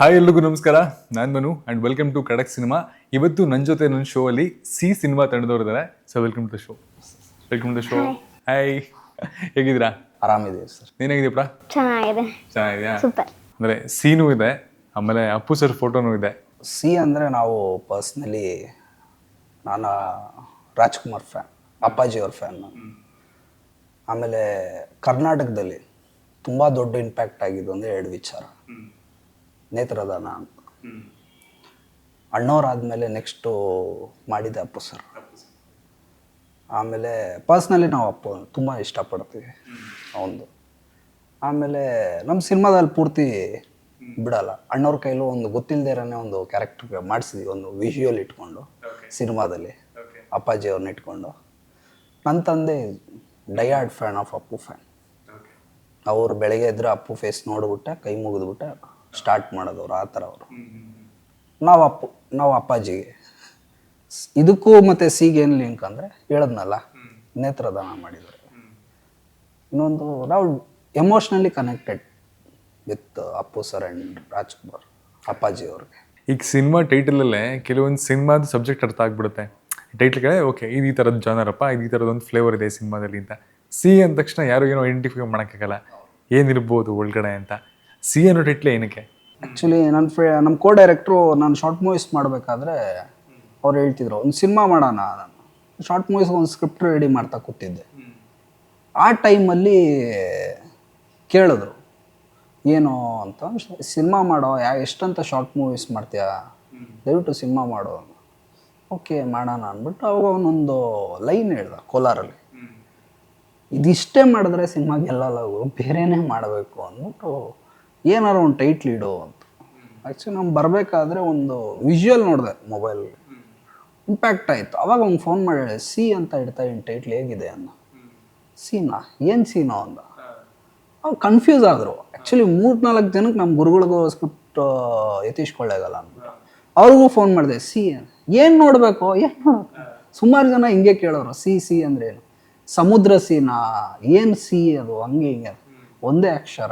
Hi ಎಲ್ರಿಗೂ ನಮಸ್ಕಾರ. ನಾನು Manu and welcome to Kadak cinema ಇವತ್ತು ನನ್ನ ಜೊತೆ ನನ್ನ ಶೋ ಅಲ್ಲಿ ಸಿ ಸಿನಿಮಾ ತಂಡದವ್ರು ಇದ್ದಾರೆ so welcome to show welcome to show hi ಹೇಗಿದ್ದೀರಾ? ಆರಾಮಿದ್ದೀವಿ ಸರ್. ನೀನಾಗಿದ್ದೀಪ್ಪ ಚೆನ್ನಾಗಿದೆ. ಚೆನ್ನಾಗಿದೆಯಾ ಸೂಪರ್ ಅಂದರೆ ಸೀನು ಇದೆ ಆಮೇಲೆ ಅಪ್ಪು ಸರ್ ಫೋಟೋನೂ ಇದೆ. ಸಿ ಅಂದರೆ ನಾವು ಪರ್ಸ್ನಲಿ ನಾನು ರಾಜ್ಕುಮಾರ್ ಫ್ಯಾನ್ ಅಪ್ಪಾಜಿಯವ್ರ ಫ್ಯಾನ್ ನಾನು ಆಮೇಲೆ ಕರ್ನಾಟಕದಲ್ಲಿ ತುಂಬ ದೊಡ್ಡ ಇಂಪ್ಯಾಕ್ಟ್ ಆಗಿದ್ದು ಅಂದರೆ ಎರಡು ವಿಚಾರ. ನೇತ್ರದಾನ ಅಂತ. ಅಣ್ಣವರಾದ್ಮೇಲೆ ನೆಕ್ಸ್ಟು ಮಾಡಿದ ಅಪ್ಪು ಸರ್ ಆಮೇಲೆ ಪರ್ಸ್ನಲಿ ನಾವು ಅಪ್ಪ ತುಂಬ ಇಷ್ಟಪಡ್ತೀವಿ ಅವನದು ಆಮೇಲೆ ನಮ್ಮ ಸಿನಿಮಾದಲ್ಲಿ ಪೂರ್ತಿ ಬಿಡಲ್ಲ. ಅಣ್ಣವ್ರ ಕೈಲೂ ಒಂದು ಗೊತ್ತಿಲ್ಲದೇರನೇ ಒಂದು ಕ್ಯಾರೆಕ್ಟರ್ ಮಾಡಿಸಿದ್ವಿ ಒಂದು ವಿಷುವಲ್ ಇಟ್ಕೊಂಡು ಸಿನಿಮಾದಲ್ಲಿ. ಅಪ್ಪಾಜಿ ಅವ್ರನ್ನ ಇಟ್ಕೊಂಡು. ನನ್ನ ತಂದೆ diehard fan of Appu fan ಅವ್ರು ಬೆಳಗ್ಗೆ ಎದ್ರೆ ಅಪ್ಪು ಫೇಸ್ ನೋಡ್ಬಿಟ್ಟೆ ಕೈ ಮುಗಿದ್ಬಿಟ್ಟೆ ಸ್ಟಾರ್ಟ್ ಮಾಡೋದವ್ರು ಆ ಥರ ಅವರು. ನಾವು ಅಪ್ಪ ನಾವು ಅಪ್ಪಾಜಿಗೆ. ಇದಕ್ಕೂ ಮತ್ತು ಸಿಗೆ ಏನು ಲಿಂಕ್ ಅಂದರೆ ಹೇಳದ್ನಲ್ಲ ನೇತ್ರದಾನ ಮಾಡಿದ್ರು ಇನ್ನೊಂದು ನಾವು emotionally connected with Appu sir and Rajkumar Appaji ಅವ್ರಿಗೆ ಈಗ ಸಿನಿಮಾ ಟೈಟಲಲ್ಲೇ ಕೆಲವೊಂದು ಸಿನಿಮಾದ ಸಬ್ಜೆಕ್ಟ್ ಅರ್ಥ ಆಗ್ಬಿಡುತ್ತೆ. ಟೈಟ್ಲ್ಗಳೇ ಓಕೆ ಇದು ಈ ಥರದ್ದು ಜಾನರಪ್ಪ ಇದು ಈ ಥರದ ಒಂದು ಫ್ಲೇವರ್ ಇದೆ ಸಿನಿಮಾದಲ್ಲಿ ಅಂತ. ಸಿ ಅಂದ ತಕ್ಷಣ ಯಾರು ಏನೋ ಐಡೆಂಟಿಫೈ ಮಾಡೋಕ್ಕಾಗಲ್ಲ ಏನಿರ್ಬೋದು ಒಳಗಡೆ ಅಂತ. ಸಿ ಅನ್ನೋ ಟೈಟ್ಲೇ ಏನಕ್ಕೆ? ಆ್ಯಕ್ಚುಲಿ ನನ್ನ ಫ್ರೆ ನಮ್ಮ ಕೋ ಡೈರೆಕ್ಟ್ರು ನಾನು ಶಾರ್ಟ್ ಮೂವೀಸ್ ಮಾಡಬೇಕಾದ್ರೆ ಅವ್ರು ಹೇಳ್ತಿದ್ರು ಒಂದು ಸಿನಿಮಾ ಮಾಡೋಣ ನಾನು. ಶಾರ್ಟ್ ಮೂವೀಸ್ ಒಂದು ಸ್ಕ್ರಿಪ್ಟ್ ರೆಡಿ ಮಾಡ್ತಾ ಕೂತಿದ್ದೆ. ಆ ಟೈಮಲ್ಲಿ ಕೇಳಿದ್ರು ಏನು ಅಂತ. ಸಿನಿಮಾ ಮಾಡೋ ಯಾ ಎಷ್ಟಂತ ಶಾರ್ಟ್ ಮೂವೀಸ್ ಮಾಡ್ತೀಯಾ? ದಯವಿಟ್ಟು ಸಿನಿಮಾ ಮಾಡೋ ಓಕೆ ಮಾಡೋಣ ಅಂದ್ಬಿಟ್ಟು ಅವಾಗ ಅವನೊಂದು ಲೈನ್ ಹೇಳ್ದ ಕೋಲಾರಲ್ಲಿ. ಇದಿಷ್ಟೇ ಮಾಡಿದ್ರೆ ಸಿನಿಮಾ ಗೆಲ್ಲಲ್ಲ ಬೇರೆನೇ ಮಾಡಬೇಕು ಅಂದ್ಬಿಟ್ಟು ಏನಾರು ಒಂದು ಟೈಟ್ಲ್ ಇಡು ಅಂತ. ಆ್ಯಕ್ಚುಲಿ ನಾನು ಬರಬೇಕಾದ್ರೆ ಒಂದು ವಿಜುವಲ್ ನೋಡಿದೆ ಮೊಬೈಲ್ ಇಂಪ್ಯಾಕ್ಟ್ ಆಯಿತು. ಅವಾಗ ಅವ್ನು ಫೋನ್ ಮಾಡಿದೆ, ಸಿ ಅಂತ ಇಡ್ತಾ ಇನ್ನು ಟೈಟ್ಲ್ ಹೇಗಿದೆ ಅಂದ ಸೀನಾ? ಏನು ಸೀನೋ? ಅಂದ. ಅವ್ರು ಕನ್ಫ್ಯೂಸ್ ಆದರು. ಆ್ಯಕ್ಚುಲಿ ಮೂರು ನಾಲ್ಕು ಜನಕ್ಕೆ ನಮ್ಮ ಗುರುಗಳಿಗೂ ಸ್ಕ್ರಿಪ್ಟ್ ಯತೀಶ್ ಅಂತ ಅಂದ್ಬಿಟ್ಟು. ಅವ್ರಿಗೂ ಫೋನ್ ಮಾಡಿದೆ, ಸಿ ಏನು ನೋಡಬೇಕು? ಏನು ಸುಮಾರು ಜನ ಹಿಂಗೆ ಕೇಳೋರು, ಸಿ ಸಿ ಅಂದ್ರೆ ಏನು ಸಮುದ್ರ ಸೀನಾ? ಏನು ಸಿ ಅದು? ಹಂಗೆ ಹಿಂಗೆ ಒಂದೇ ಅಕ್ಷರ.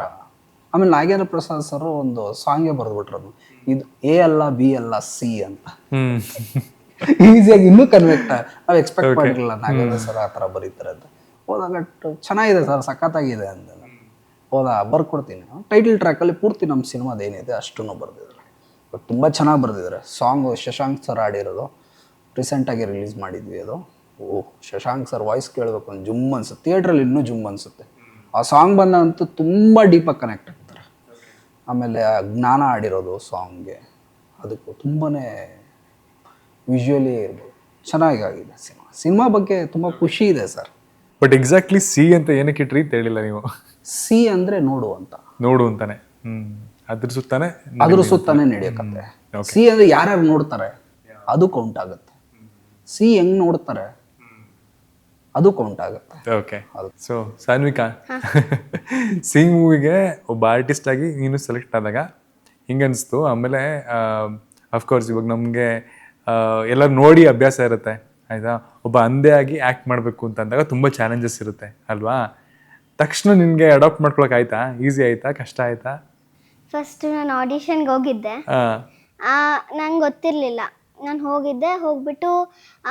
ಆಮೇಲೆ ನಾಗೇಂದ್ರ ಪ್ರಸಾದ್ ಸರ್ ಒಂದು ಸಾಂಗೇ ಬರೆದ್ಬಿಟ್ರು ಇದು ಎ ಅಲ್ಲ ಬಿ ಅಲ್ಲ ಸಿ ಅಂತ. ಈಸಿಯಾಗಿ ಇನ್ನೂ ಕನ್ವೆಕ್ಟ್ ನಾವು ಎಕ್ಸ್ಪೆಕ್ಟ್ ಮಾಡಿರಲಿಲ್ಲ ನಾಗೇಂದ್ರ ಸರ್ ಆ ಥರ ಬರೀತಾರೆ ಅಂತ. ಹೋದಾಗ ಚೆನ್ನಾಗಿದೆ ಸರ್ ಸಖತ್ತಾಗಿದೆ ಅಂತ ಹೋದ ಬರ್ಕೊಡ್ತೀನಿ ಟೈಟಲ್ ಟ್ರ್ಯಾಕಲ್ಲಿ ಪೂರ್ತಿ ನಮ್ಮ ಸಿನಿಮಾದ ಏನಿದೆ ಅಷ್ಟನ್ನು ಬರೆದಿದ್ದಾರೆ ಬಟ್ ತುಂಬ ಚೆನ್ನಾಗಿ ಬರೆದಿದ್ದಾರೆ. ಸಾಂಗ್ ಶಶಾಂಕ್ ಸರ್ ಆಡಿರೋದು ರೀಸೆಂಟಾಗಿ ರಿಲೀಸ್ ಮಾಡಿದ್ವಿ ಅದು. ಓಹ್ ಶಶಾಂಕ್ ಸರ್ ವಾಯ್ಸ್ ಕೇಳಬೇಕು ಜುಮ್ ಅನ್ಸುತ್ತೆ. ಥಿಯೇಟ್ರಲ್ಲಿ ಇನ್ನೂ ಜುಮ್ ಅನ್ಸುತ್ತೆ. ಆ ಸಾಂಗ್ ಬಂದಂತೂ ತುಂಬ ಡೀಪಾಗಿ ಕನೆಕ್ಟ್ ಆಮೇಲೆ ಆ ಜ್ಞಾನ ಆಡಿರೋದು ಸಾಂಗ್ಗೆ. ಅದಕ್ಕೂ ತುಂಬಾ ವಿಜುವಲಿ ಇರ್ಬೋದು. ಚೆನ್ನಾಗಿ ಆಗಿದೆ ಸಿನಿಮಾ. ಸಿನಿಮಾ ಬಗ್ಗೆ ತುಂಬ ಖುಷಿ ಇದೆ ಸರ್. ಬಟ್ ಎಕ್ಸಾಕ್ಟ್ಲಿ ಸಿ ಅಂತ ಏನಕ್ಕೆ ಇಟ್ರಿ ಅಂತ ಹೇಳಿಲ್ಲ ನೀವು? ಸಿ ಅಂದರೆ ನೋಡು ಅಂತ. ನೋಡು ಅಂತಾನೆ. ಹ್ಮ್. ಅದ್ರ ಸುತ್ತಾನೆ ಅದ್ರ ಸುತ್ತಾನೆ ನಡೆಯಕತ್ತೆ. ಸಿ ಅಂದರೆ ಯಾರ್ಯಾರು ನೋಡ್ತಾರೆ? ಅದು ಕೌಂಟ್ ಆಗುತ್ತೆ. ಸಿ ಹೆಂಗ್ ನೋಡ್ತಾರೆ? ಅದು ಕೌಂಟ್ ಆಗುತ್ತೆ ಓಕೆ ಸೊ ಸಾನ್ವಿಕಾ ಸಿ ಮೂವಿಗೆ ಒಬ್ಬ ಆರ್ಟಿಸ್ಟ್ ಆಗಿ ನೀನು ಸೆಲೆಕ್ಟ್ ಆದಾಗ ಹಿಂಗನ್ಸ್ತು. ಆಮೇಲೆ ಅಫ್ಕೋರ್ಸ್ ಇವಾಗ ನಮಗೆ ಎಲ್ಲ ನೋಡಿ ಅಭ್ಯಾಸ ಇರುತ್ತೆ ಆಯಿತಾ? ಒಬ್ಬ ಅಂದೇ ಆಗಿ ಆ್ಯಕ್ಟ್ ಮಾಡಬೇಕು ಅಂತ ಅಂದಾಗ ತುಂಬ ಚಾಲೆಂಜಸ್ ಇರುತ್ತೆ ಅಲ್ವಾ? ತಕ್ಷಣ ನಿನಗೆ ಅಡಾಪ್ಟ್ ಮಾಡ್ಕೊಳಕ್ ಆಯ್ತಾ? ಈಸಿ ಆಯ್ತಾ? ಕಷ್ಟ ಆಯ್ತಾ? ಫಸ್ಟ್ ನಾನು ಆಡಿಷನ್ಗೆ ಹೋಗಿದ್ದೆ. ನಂಗೆ ಗೊತ್ತಿರಲಿಲ್ಲ. ನಾನು ಹೋಗಿದ್ದೆ ಹೋಗ್ಬಿಟ್ಟು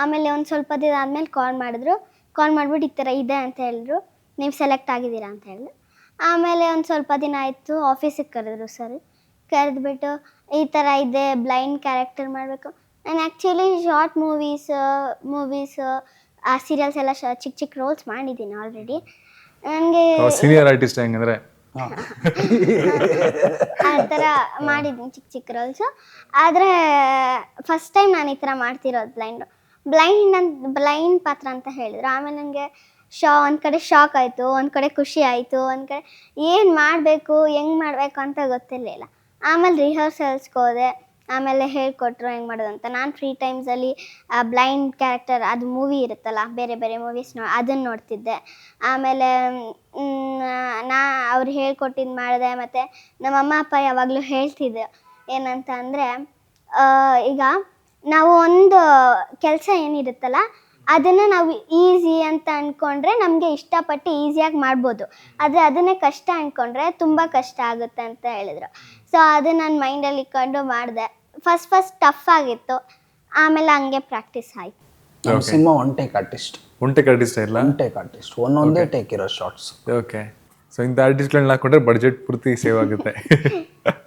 ಆಮೇಲೆ ಒಂದು ಸ್ವಲ್ಪ ದಿನ ಆದಮೇಲೆ ಕಾಲ್ ಮಾಡಿದ್ರು. ಕಾಲ್ ಮಾಡಿಬಿಟ್ಟು ಈ ಥರ ಇದೆ ಅಂತ ಹೇಳಿದ್ರು. ನೀವು ಸೆಲೆಕ್ಟ್ ಆಗಿದ್ದೀರಾ ಅಂತ ಹೇಳಿದ್ರು. ಆಮೇಲೆ ಒಂದು ಸ್ವಲ್ಪ ದಿನ ಆಯಿತು ಆಫೀಸಿಗೆ ಕರೆದ್ರು ಸರ್ ಕರೆದ್ಬಿಟ್ಟು ಈ ಥರ ಇದೆ ಬ್ಲೈಂಡ್ ಕ್ಯಾರೆಕ್ಟರ್ ಮಾಡಬೇಕು. ನಾನು ಆ್ಯಕ್ಚುಲಿ ಶಾರ್ಟ್ ಮೂವೀಸ್ ಮೂವೀಸ್ ಆ ಸೀರಿಯಲ್ಸ್ ಎಲ್ಲ ಶ ಚಿಕ್ಕ ಚಿಕ್ಕ ರೋಲ್ಸ್ ಮಾಡಿದ್ದೀನಿ ಆಲ್ರೆಡಿ ನನಗೆ ಸೀನಿಯರ್ ಆರ್ಟಿಸ್ಟ್ ಹೆಂಗಂದ್ರೆ? ಆ ಥರ ಮಾಡಿದ್ದೀನಿ ಚಿಕ್ಕ ಚಿಕ್ಕ ರೋಲ್ಸು ಆದರೆ ಫಸ್ಟ್ ಟೈಮ್ ನಾನು ಈ ಥರ ಮಾಡ್ತಿರೋದು ಬ್ಲೈಂಡ್ ಬ್ಲೈಂಡ್ ಅಂತ ಬ್ಲೈಂಡ್ ಪಾತ್ರ ಅಂತ ಹೇಳಿದ್ರು. ಆಮೇಲೆ ನನಗೆ ಶಾ, ಒಂದು ಕಡೆ ಶಾಕ್ ಆಯಿತು, ಒಂದು ಕಡೆ ಖುಷಿ ಆಯಿತು, ಒಂದು ಕಡೆ ಏನು ಮಾಡಬೇಕು, ಹೆಂಗೆ ಮಾಡಬೇಕು ಅಂತ ಗೊತ್ತಿರಲಿಲ್ಲ. ಆಮೇಲೆ ರಿಹರ್ಸಲ್ಸ್ಗೆ ಹೋದೆ. ಆಮೇಲೆ ಹೇಳಿಕೊಟ್ರು ಹೆಂಗೆ ಮಾಡೋದು ಅಂತ. ನಾನು ಫ್ರೀ ಟೈಮ್ಸಲ್ಲಿ ಬ್ಲೈಂಡ್ ಕ್ಯಾರೆಕ್ಟರ್ ಅದು ಮೂವಿ ಇರುತ್ತಲ್ಲ, ಬೇರೆ ಬೇರೆ ಮೂವೀಸ್ ನೋ ಅದನ್ನು ನೋಡ್ತಿದ್ದೆ. ಆಮೇಲೆ ನಾ, ಅವ್ರು ಹೇಳ್ಕೊಟ್ಟಿದ್ದು ಮಾಡಿದೆ, ಮತ್ತು ನಮ್ಮ ಅಮ್ಮ ಅಪ್ಪ ಯಾವಾಗಲೂ ಹೇಳ್ತಿದ್ದೆ ಏನಂತ ಅಂದರೆ ಈಗ ನಾವು ಒಂದು ಕೆಲಸ ಏನಿರುತ್ತಲ್ಲ ಅದನ್ನು ನಾವು ಈಸಿ ಅಂತ ಅಂದ್ಕೊಂಡ್ರೆ ನಮಗೆ ಇಷ್ಟಪಟ್ಟು ಈಸಿಯಾಗಿ ಮಾಡ್ಬೋದು. ಆದರೆ ಅದನ್ನೇ ಕಷ್ಟ ಅಂದ್ಕೊಂಡ್ರೆ ತುಂಬ ಕಷ್ಟ ಆಗುತ್ತೆ ಅಂತ ಹೇಳಿದರು. ಸೊ ಅದು ನಾನು ಮೈಂಡಲ್ಲಿ ಇಟ್ಕೊಂಡು ಮಾಡಿದೆ. ಫಸ್ಟ್ ಫಸ್ಟ್ ಟಫ್ ಆಗಿತ್ತು. ಆಮೇಲೆ ಹಂಗೆ ಪ್ರಾಕ್ಟೀಸ್ ಆಯಿತು. ಸಿನಿಮಾ ಒನ್ ಟೇಕ್ ಆರ್ಟಿಸ್ಟ್ ಒಂಟೆ ಕಟ್ಟಿಸ್ತಾ ಇಲ್ಲ? ಒನ್ ಟೇಕ್ ಆರ್ಟಿಸ್ಟ್ ಒಂದೊಂದೇ ಟೇಕ್ ಇರೋ ಶಾರ್ಟ್ಸ್ ಓಕೆ ಸೊ ಇಂಥ ಆರ್ಟಿಸ್ಟ್ಗಳನ್ನ ಹಾಕೊಂಡ್ರೆ ಬಡ್ಜೆಟ್ ಪೂರ್ತಿ ಸೇವ್ ಆಗುತ್ತೆ.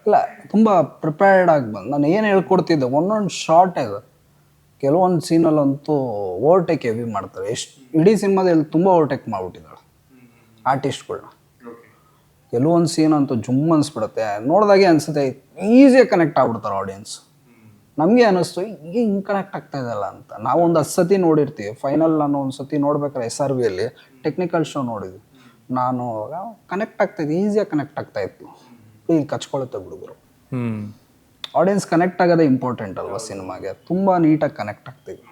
ಇಲ್ಲ, ತುಂಬ ಪ್ರಿಪೇರ್ಡ್ ಆಗಿ ಬಂದು ನಾನು ಏನು ಹೇಳ್ಕೊಡ್ತಿದ್ದೆ, ಒಂದೊಂದು ಶಾರ್ಟ್ ಇದೆ. ಕೆಲವೊಂದು ಸೀನಲ್ಲಂತೂ ಓವರ್ಟೇಕ್ ಹೆವಿ ಮಾಡ್ತಾರೆ. ಎಷ್ಟು, ಇಡೀ ಸಿನಿಮಾದಲ್ಲಿ ತುಂಬ ಓವರ್ಟೇಕ್ ಮಾಡಿಬಿಟ್ಟಿದ್ದಾಳೆ ಆರ್ಟಿಸ್ಟ್ಗಳನ್ನ ಕೆಲವೊಂದು ಸೀನ್ ಅಂತೂ ಜುಮ್ ಅನಿಸ್ಬಿಡುತ್ತೆ. ನೋಡಿದಾಗೆ ಅನಿಸುತ್ತೆ ಈಸಿಯಾಗಿ ಕನೆಕ್ಟ್ ಆಗ್ಬಿಡ್ತಾರೆ ಆಡಿಯನ್ಸ್ ನಮಗೆ ಅನ್ನಿಸ್ತು ಈಗ ಹಿಂಗೆ ಕನೆಕ್ಟ್ ಆಗ್ತಾ ಇದಲ್ಲ ಅಂತ. ನಾವು ಒಂದು ಹತ್ತು ಸತಿ ನೋಡಿರ್ತೀವಿ. ಫೈನಲ್ ನಾನು ಒಂದು ಸತಿ ನೋಡ್ಬೇಕಾದ್ರೆ ಎಸ್ ಆರ್ ವಿಯಲ್ಲಿ ಟೆಕ್ನಿಕಲ್ ಶೋ ನೋಡಿದ್ವಿ. ನಾನು ಕನೆಕ್ಟ್ ಆಗ್ತಾಯಿದ್ದೆ ಈಸಿಯಾಗಿ ಕನೆಕ್ಟ್ ಆಗ್ತಾ ಇತ್ತು. ಇಲ್ಲಿ ಕಚ್ಕೊಳ್ಳುತ್ತೆ ಹುಡುಗರು. ಆಡಿಯನ್ಸ್ ಕನೆಕ್ಟ್ ಆಗೋದೇ ಇಂಪಾರ್ಟೆಂಟ್ ಅಲ್ವಾ ಸಿನಿಮಾಗೆ? ತುಂಬ ನೀಟಾಗಿ ಕನೆಕ್ಟ್ ಆಗ್ತೀವಿ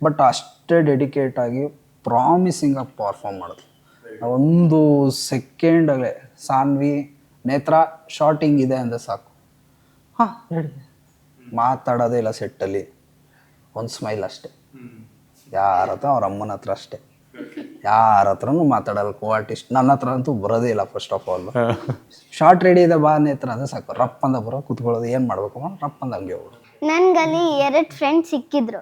ಬಟ್ ಅಷ್ಟೇ ಡೆಡಿಕೇಟ್ ಆಗಿ ಪ್ರಾಮಿಸಿಂಗ್ ಆಗಿ ಪರ್ಫಾರ್ಮ್ ಮಾಡೋದು ಒಂದು ಸೆಕೆಂಡಲ್ಲೇ ಸಾನ್ವಿ ನೇತ್ರ ಶಾರ್ಟಿಂಗ್ ಇದೆ ಅಂದರೆ ಸಾಕು. ಹಾಂ ಹೇಳಿ ಮಾತಾಡೋದೇ ಇಲ್ಲ ಸೆಟ್ಟಲ್ಲಿ ಒಂದು ಸ್ಮೈಲ್ ಅಷ್ಟೇ. ಯಾರ ಹತ್ರ ಅವ್ರ ಅಮ್ಮನ ಹತ್ರ ಅಷ್ಟೇ. ಯಾರ ಹತ್ರನೂ ಮಾತಾಡಲ್ಲ ಕೋ ಆರ್ಟಿಸ್ಟ್ ನನ್ನ ಹತ್ರ ಅಂತೂ ಬರೋದೇ ಇಲ್ಲ first of all short ready ಇದೆ ಬಾ ನೇತ್ರ ಅಂದ್ರೆ ಸಾಕು. ರಪ್ ಅಂದ ಬರೋ ಕುತ್ಕೊಳ್ಳೋದು ಏನು ಮಾಡ್ಬೇಕು ರಪ್ ಅಂದ ಹಂಗೆ ಹೋಗೋದು ನನ್ಗಲ್ಲಿ ಎರಡು ಫ್ರೆಂಡ್ಸ್ ಸಿಕ್ಕಿದ್ರು.